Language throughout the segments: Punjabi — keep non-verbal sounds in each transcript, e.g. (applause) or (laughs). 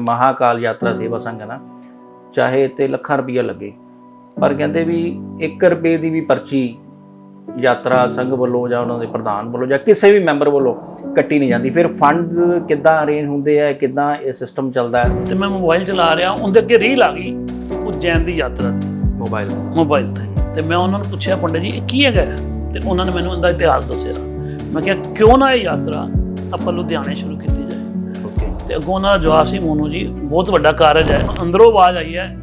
ਮਹਾਕਾਲ ਯਾਤਰਾ ਸੇਵਾ ਸੰਘ ਹੈ ਨਾ ਚਾਹੇ ਤੇ ਲੱਖਾਂ ਰੁਪਈਆ ਲੱਗੇ ਪਰ ਕਹਿੰਦੇ ਵੀ 1 ਰੁਪਏ ਦੀ ਵੀ ਪਰਚੀ ਯਾਤਰਾ ਸੰਘ ਵੱਲੋਂ ਜਾਂ ਉਹਨਾਂ ਦੇ ਪ੍ਰਧਾਨ ਵੱਲੋਂ ਜਾਂ ਕਿਸੇ ਵੀ ਮੈਂਬਰ ਵੱਲੋਂ ਕੱਟੀ ਨਹੀਂ ਜਾਂਦੀ। ਫਿਰ ਫੰਡ ਕਿੱਦਾਂ ਅਰੇਂਜ ਹੁੰਦੇ ਆ ਕਿੱਦਾਂ ਇਹ ਸਿਸਟਮ ਚੱਲਦਾ ਹੈ? ਤੇ ਮੈਂ ਮੋਬਾਈਲ ਚਲਾ ਰਿਹਾ ਉਹਦੇ ਅੱਗੇ ਰੀਲ ਆ ਗਈ ਉਜੈਨ ਦੀ ਯਾਤਰਾ। ਮੋਬਾਈਲ ਮੋਬਾਈਲ ਤੇ। ਤੇ ਮੈਂ ਉਹਨਾਂ ਨੂੰ ਪੁੱਛਿਆ ਪੰਡਤ ਜੀ ਇਹ ਕੀ ਹੈਗਾ? ਤੇ ਉਹਨਾਂ ਨੇ ਮੈਨੂੰ ਇਹਦਾ ਇਤਿਹਾਸ ਦੱਸਿਆ। ਮੈਂ ਕਿਹਾ ਕਿਉਂ ਨਾ ਇਹ ਯਾਤਰਾ ਆਪਾਂ ਲੁਧਿਆਣੇ ਸ਼ੁਰੂ ਕੀਤੀ? ਤੇ ਅੱਗੋਂ ਉਹਨਾਂ ਦਾ ਜਵਾਬ ਸੀ, ਮੋਨੂ ਜੀ, ਬਹੁਤ ਵੱਡਾ ਕਾਰਜ ਹੈ। ਅੰਦਰੋਂ ਆਵਾਜ਼ ਆਈ ਹੈ,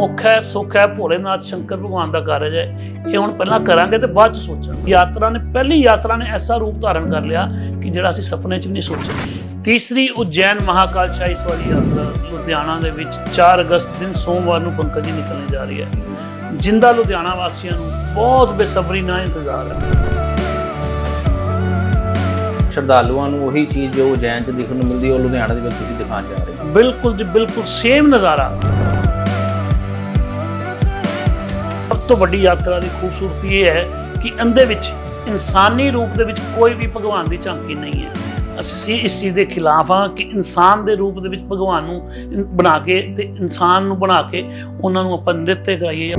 ਔਖਾ ਹੈ, ਸੁੱਖ ਹੈ, ਭੋਲੇਨਾਥ, ਸ਼ੰਕਰ ਭਗਵਾਨ ਦਾ ਕਾਰਜ ਹੈ। ਇਹ ਹੁਣ ਪਹਿਲਾਂ ਕਰਾਂਗੇ ਤੇ ਬਾਅਦ ਚ ਸੋਚਾਂਗੇ। ਯਾਤਰਾ ਨੇ, ਪਹਿਲੀ ਯਾਤਰਾ ਨੇ ਐਸਾ ਰੂਪ ਧਾਰਨ ਕਰ ਲਿਆ ਕਿ ਜਿਹੜਾ ਅਸੀਂ ਸੁਪਨੇ 'ਚ ਵੀ ਨਹੀਂ ਸੋਚਿਆ। ਤੀਸਰੀ ਉਜੈਨ ਮਹਾਕਾਲ ਸ਼ਾਹੀ ਸਵਾਰੀ ਯਾਤਰਾ ਲੁਧਿਆਣਾ ਦੇ ਵਿੱਚ 4 ਅਗਸਤ ਦਿਨ ਸੋਮਵਾਰ ਨੂੰ ਪੰਕਜ ਜੀ ਨਿਕਲਣ ਜਾ ਰਹੀ ਹੈ। ਜਿੰਦਾ ਲੁਧਿਆਣਾ ਵਾਸੀਆਂ ਨੂੰ ਬਹੁਤ ਬੇਸਬਰੀ ਨਾਲ ਇੰਤਜ਼ਾਰ ਹੈ। ਸ਼ਰਧਾਲੂਆਂ ਨੂੰ ਉਹੀ ਚੀਜ਼ ਜੋ ਉਜੈਨ ਚ ਦੇਖਣ ਨੂੰ ਮਿਲਦੀ ਹੈ, ਉਹ ਲੁਧਿਆਣਾ ਦੇ ਵਿੱਚ ਤੁਸੀਂ ਦਿਖਾਉਣ ਜਾ ਰਹੇ ਹੋ। ਬਿਲਕੁਲ ਜੀ, ਬਿਲਕੁਲ ਸੇਮ ਨਜ਼ਾਰਾ। ਸਭ ਤੋਂ ਵੱਡੀ ਯਾਤਰਾ ਦੀ ਖੂਬਸੂਰਤੀ ਇਹ ਹੈ ਕਿ ਇਹਦੇ ਵਿੱਚ ਇਨਸਾਨੀ ਰੂਪ ਦੇ ਵਿੱਚ ਕੋਈ ਵੀ ਭਗਵਾਨ ਦੀ ਝਾਂਕੀ ਨਹੀਂ ਹੈ। ਅਸੀਂ ਇਸ ਚੀਜ਼ ਦੇ ਖਿਲਾਫ ਹਾਂ ਕਿ ਇਨਸਾਨ ਦੇ ਰੂਪ ਦੇ ਵਿੱਚ ਭਗਵਾਨ ਨੂੰ ਬਣਾ ਕੇ ਤੇ ਇਨਸਾਨ ਨੂੰ ਬਣਾ ਕੇ ਉਹਨਾਂ ਨੂੰ ਆਪਾਂ ਨ੍ਰਿਤ ਕਰਾਈਏ।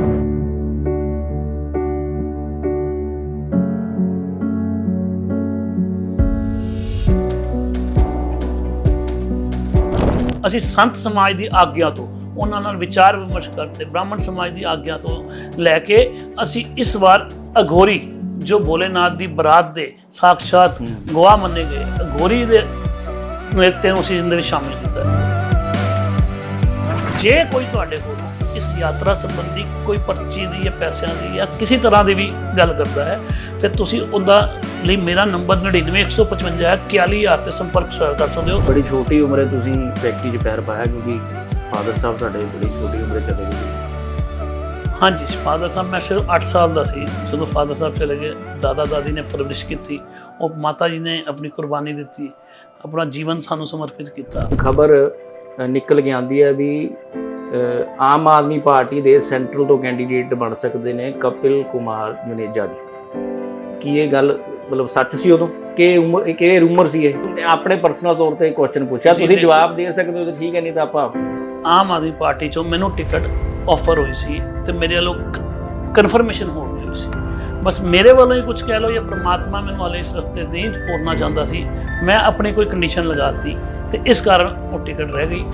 ਅਸੀਂ ਸੰਤ ਸਮਾਜ ਦੀ ਆਗਿਆ ਤੋਂ ਉਹਨਾਂ ਨਾਲ ਵਿਚਾਰ ਵਿਮਰਸ਼ ਕਰਦੇ ਬ੍ਰਾਹਮਣ ਸਮਾਜ ਦੀ ਆਗਿਆ ਤੋਂ ਲੈ ਕੇ ਅਸੀਂ ਇਸ ਵਾਰ ਅਘੋਰੀ ਜੋ ਭੋਲੇਨਾਥ ਦੀ ਬਰਾਤ ਦੇ ਸਾਖਸ਼ਾਤ ਗਵਾਹ ਮੰਨੇ ਗਏ ਅਘੋਰੀ ਦੇ ਨ੍ਰਿત્य ਨੂੰ ਅਸੀਂ ਵਿੱਚ ਸ਼ਾਮਿਲ ਕੀਤਾ। ਜੇ ਕੋਈ ਤੁਹਾਡੇ ਕੋਲ ਇਸ ਯਾਤਰਾ ਸੰਬੰਧੀ ਕੋਈ ਪਰਚੀ ਦੀ ਜਾਂ ਪੈਸਿਆਂ ਦੀ ਜਾਂ ਕਿਸੇ ਤਰ੍ਹਾਂ ਦੀ ਵੀ ਗੱਲ ਕਰਦਾ ਹੈ ਤੇ ਤੁਸੀਂ ਉਹਦਾ ਲਈ ਮੇਰਾ ਨੰਬਰ 99155 ਹੈ 41000 ਤੇ ਸੰਪਰਕ ਕਰ ਸਕਦੇ ਹੋ। ਬੜੀ ਛੋਟੀ ਉਮਰੇ ਤੁਸੀਂ ਫੈਕਟਰੀ 'ਚ ਪੈਰ ਪਾਇਆ ਕਿਉਂਕਿ ਫਾਦਰ ਸਾਹਿਬ ਤੁਹਾਡੇ ਬੜੀ ਛੋਟੀ ਉਮਰੇ ਚਲੇ ਗਏ। ਹਾਂਜੀ ਫਾਦਰ ਸਾਹਿਬ ਮੈਂ ਸਿਰਫ 8 ਸਾਲ ਦਾ ਸੀ। ਜਦੋਂ ਫਾਦਰ ਸਾਹਿਬ ਚਲੇ ਗਏ ਦਾਦਾ ਦਾਦੀ ਨੇ ਪਰਵਰਿਸ਼ ਕੀਤੀ ਉਹ ਮਾਤਾ ਜੀ ਨੇ ਆਪਣੀ ਕੁਰਬਾਨੀ ਦਿੱਤੀ ਆਪਣਾ ਜੀਵਨ ਸਾਨੂੰ ਸਮਰਪਿਤ ਕੀਤਾ। ਖਬਰ ਨਿਕਲ ਕੇ ਆਂਦੀ ਹੈ ਵੀ ਆਮ ਆਦਮੀ ਪਾਰਟੀ ਦੇ ਸੈਂਟਰਲ ਤੋਂ ਕੈਂਡੀਡੇਟ ਬਣ ਸਕਦੇ ਨੇ ਕਪਿਲ ਕੁਮਾਰ ਜੁਨੇਜਾ ਜੀ। ਕੀ ਇਹ ਗੱਲ ਮਤਲਬ ਸੱਚ ਸੀ ਉਦੋਂ? ਕਿ ਉਮਰ ਕਿ ਇਹ ਰੂਮਰ ਸੀ ਇਹ? ਆਪਣੇ ਪਰਸਨਲ ਤੌਰ ਤੇ ਕੁਐਸਚਨ ਪੁੱਛਿਆ। ਤੁਸੀਂ। ਜਵਾਬ ਦੇ ਸਕਦੇ ਹੋ ਤਾਂ ਠੀਕ ਹੈ ਨਹੀਂ ਤਾਂ ਆਪਾਂ ਆਮ ਆਦਮੀ ਪਾਰਟੀ ਚੋਂ ਮੈਨੂੰ ਟਿਕਟ ਆਫਰ ਹੋਈ ਸੀ ਤੇ ਮੇਰੇ ਵੱਲੋਂ ਕਨਫਰਮੇਸ਼ਨ ਹੋ ਗਈ ਸੀ। ਬਸ ਮੇਰੇ ਵੱਲੋਂ ਹੀ ਕੁਝ ਕਹਿ ਲਓ ਜਾਂ ਪ੍ਰਮਾਤਮਾ ਮੈਨੂੰ ਹਾਲੇ ਇਸ ਰਸਤੇ ਨਹੀਂ ਤੋਰਨਾ ਚਾਹੁੰਦਾ ਸੀ। ਮੈਂ ਆਪਣੀ ਕੋਈ ਕੰਡੀਸ਼ਨ ਲਗਾਤੀ ਤੇ ਇਸ ਕਾਰਨ ਉਹ ਟਿਕਟ ਰਹਿ ਗਈ।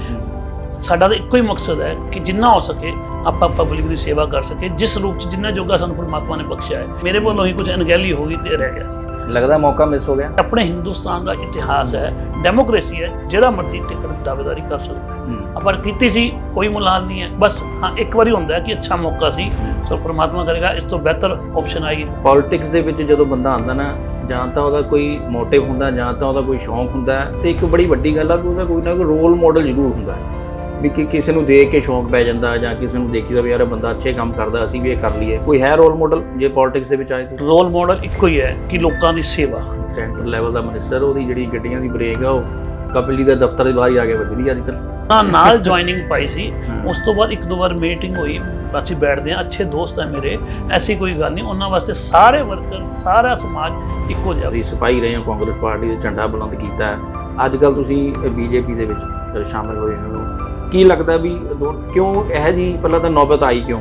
ਸਾਡਾ ਤਾਂ ਇੱਕੋ ਹੀ ਮਕਸਦ ਹੈ ਕਿ ਜਿੰਨਾ ਹੋ ਸਕੇ ਆਪਾਂ ਪਬਲਿਕ ਦੀ ਸੇਵਾ ਕਰ ਸਕੇ ਜਿਸ ਰੂਪ ਚ ਜਿੰਨਾ ਜੋਗਾ ਸਾਨੂੰ ਪ੍ਰਮਾਤਮਾ ਨੇ ਬਖਸ਼ਿਆ ਹੈ। ਮੇਰੇ ਵੱਲੋਂ ਹੀ ਕੁਝ ਅਣਗਹਿਲੀ ਹੋ ਗਈ ਤੇ ਰਹਿ ਗਿਆ ਲੱਗਦਾ ਮੌਕਾ ਮਿਸ ਹੋ ਗਿਆ। ਆਪਣੇ ਹਿੰਦੁਸਤਾਨ ਦਾ ਇਤਿਹਾਸ ਹੈ ਡੈਮੋਕ੍ਰੇਸੀ ਹੈ ਜਿਹੜਾ ਮਰਜ਼ੀ ਟਿਕਟ ਦਾਅਵੇਦਾਰੀ ਕਰ ਸਕਦਾ ਆਪਾਂ ਕੀਤੀ ਸੀ ਕੋਈ ਮੁਲਾਲ ਨਹੀਂ ਹੈ। ਬਸ ਹਾਂ ਇੱਕ ਵਾਰੀ ਹੁੰਦਾ ਹੈ ਕਿ ਅੱਛਾ ਮੌਕਾ ਸੀ ਸੋ ਪ੍ਰਮਾਤਮਾ ਕਰੇਗਾ ਇਸ ਤੋਂ ਬਿਹਤਰ ਆਪਸ਼ਨ ਆਏਗੀ। ਪੋਲਿਟਿਕਸ ਦੇ ਵਿੱਚ ਜਦੋਂ ਬੰਦਾ ਆਉਂਦਾ ਨਾ ਜਾਂ ਤਾਂ ਉਹਦਾ ਕੋਈ ਮੋਟਿਵ ਹੁੰਦਾ ਜਾਂ ਤਾਂ ਉਹਦਾ ਕੋਈ ਸ਼ੌਂਕ ਹੁੰਦਾ ਤੇ ਇੱਕ ਬੜੀ ਵੱਡੀ ਗੱਲ ਆ ਕਿ ਉਹਦਾ ਕੋਈ ਨਾ ਕੋਈ ਰੋਲ ਮਾਡਲ ਜ਼ਰੂਰ ਹੁੰਦਾ ਹੈ। ਵੀ ਕਿ ਕਿਸੇ ਨੂੰ ਦੇਖ ਕੇ ਸ਼ੌਂਕ ਪੈ ਜਾਂਦਾ ਜਾਂ ਕਿਸੇ ਨੂੰ ਦੇਖੀਦਾ ਵੀ ਯਾਰ ਇਹ ਬੰਦਾ ਅੱਛੇ ਕੰਮ ਕਰਦਾ ਅਸੀਂ ਵੀ ਇਹ ਕਰ ਲਈਏ। ਕੋਈ ਹੈ ਰੋਲ ਮਾਡਲ ਜੇ ਪੋਲਿਟਿਕਸ ਦੇ ਵਿੱਚ ਆਏ ਤਾਂ ਰੋਲ ਮਾਡਲ ਇੱਕੋ ਹੀ ਹੈ ਕਿ ਲੋਕਾਂ ਦੀ ਸੇਵਾ। ਸੈਂਟਰ ਲੈਵਲ ਦਾ ਮਿਨਿਸਟਰ ਉਹਦੀ ਜਿਹੜੀ ਗੱਡੀਆਂ ਦੀ ਬ੍ਰੇਕ ਆ ਉਹ ਕਪਿਲ ਜੀ ਦੇ ਦਫ਼ਤਰ ਦੇ ਬਾਹਰ ਹੀ ਆ ਕੇ ਵੱਜਦੀ ਅੱਜ ਕੱਲ੍ਹ। ਤਾਂ ਨਾਲ ਜੁਆਇਨਿੰਗ ਪਾਈ ਸੀ। ਉਸ ਤੋਂ ਬਾਅਦ ਇੱਕ ਦੋ ਵਾਰ ਮੀਟਿੰਗ ਹੋਈ ਅਸੀਂ ਬੈਠਦੇ ਹਾਂ ਅੱਛੇ ਦੋਸਤ ਹੈ ਮੇਰੇ ਐਸੀ ਕੋਈ ਗੱਲ ਨਹੀਂ ਉਹਨਾਂ ਵਾਸਤੇ ਸਾਰੇ ਵਰਕਰ ਸਾਰਾ ਸਮਾਜ ਇੱਕੋ ਜਿਹਾ। ਤੁਸੀਂ ਸਿਪਾਹੀ ਰਹੇ ਹੋ ਕਾਂਗਰਸ ਪਾਰਟੀ ਦੇ ਝੰਡਾ ਬੁਲੰਦ ਕੀਤਾ। ਅੱਜ ਕੱਲ ਤੁਸੀਂ ਬੀਜੇਪੀ ਦੇ ਵਿੱਚ ਸ਼ਾਮਿਲ ਹੋਏ ਹੋ। ਕੀ ਲੱਗਦਾ ਵੀ ਕਿਉਂ ਇਹ ਜੀ ਪਹਿਲਾਂ ਤਾਂ ਨੌਬਤ ਆਈ ਕਿਉਂ?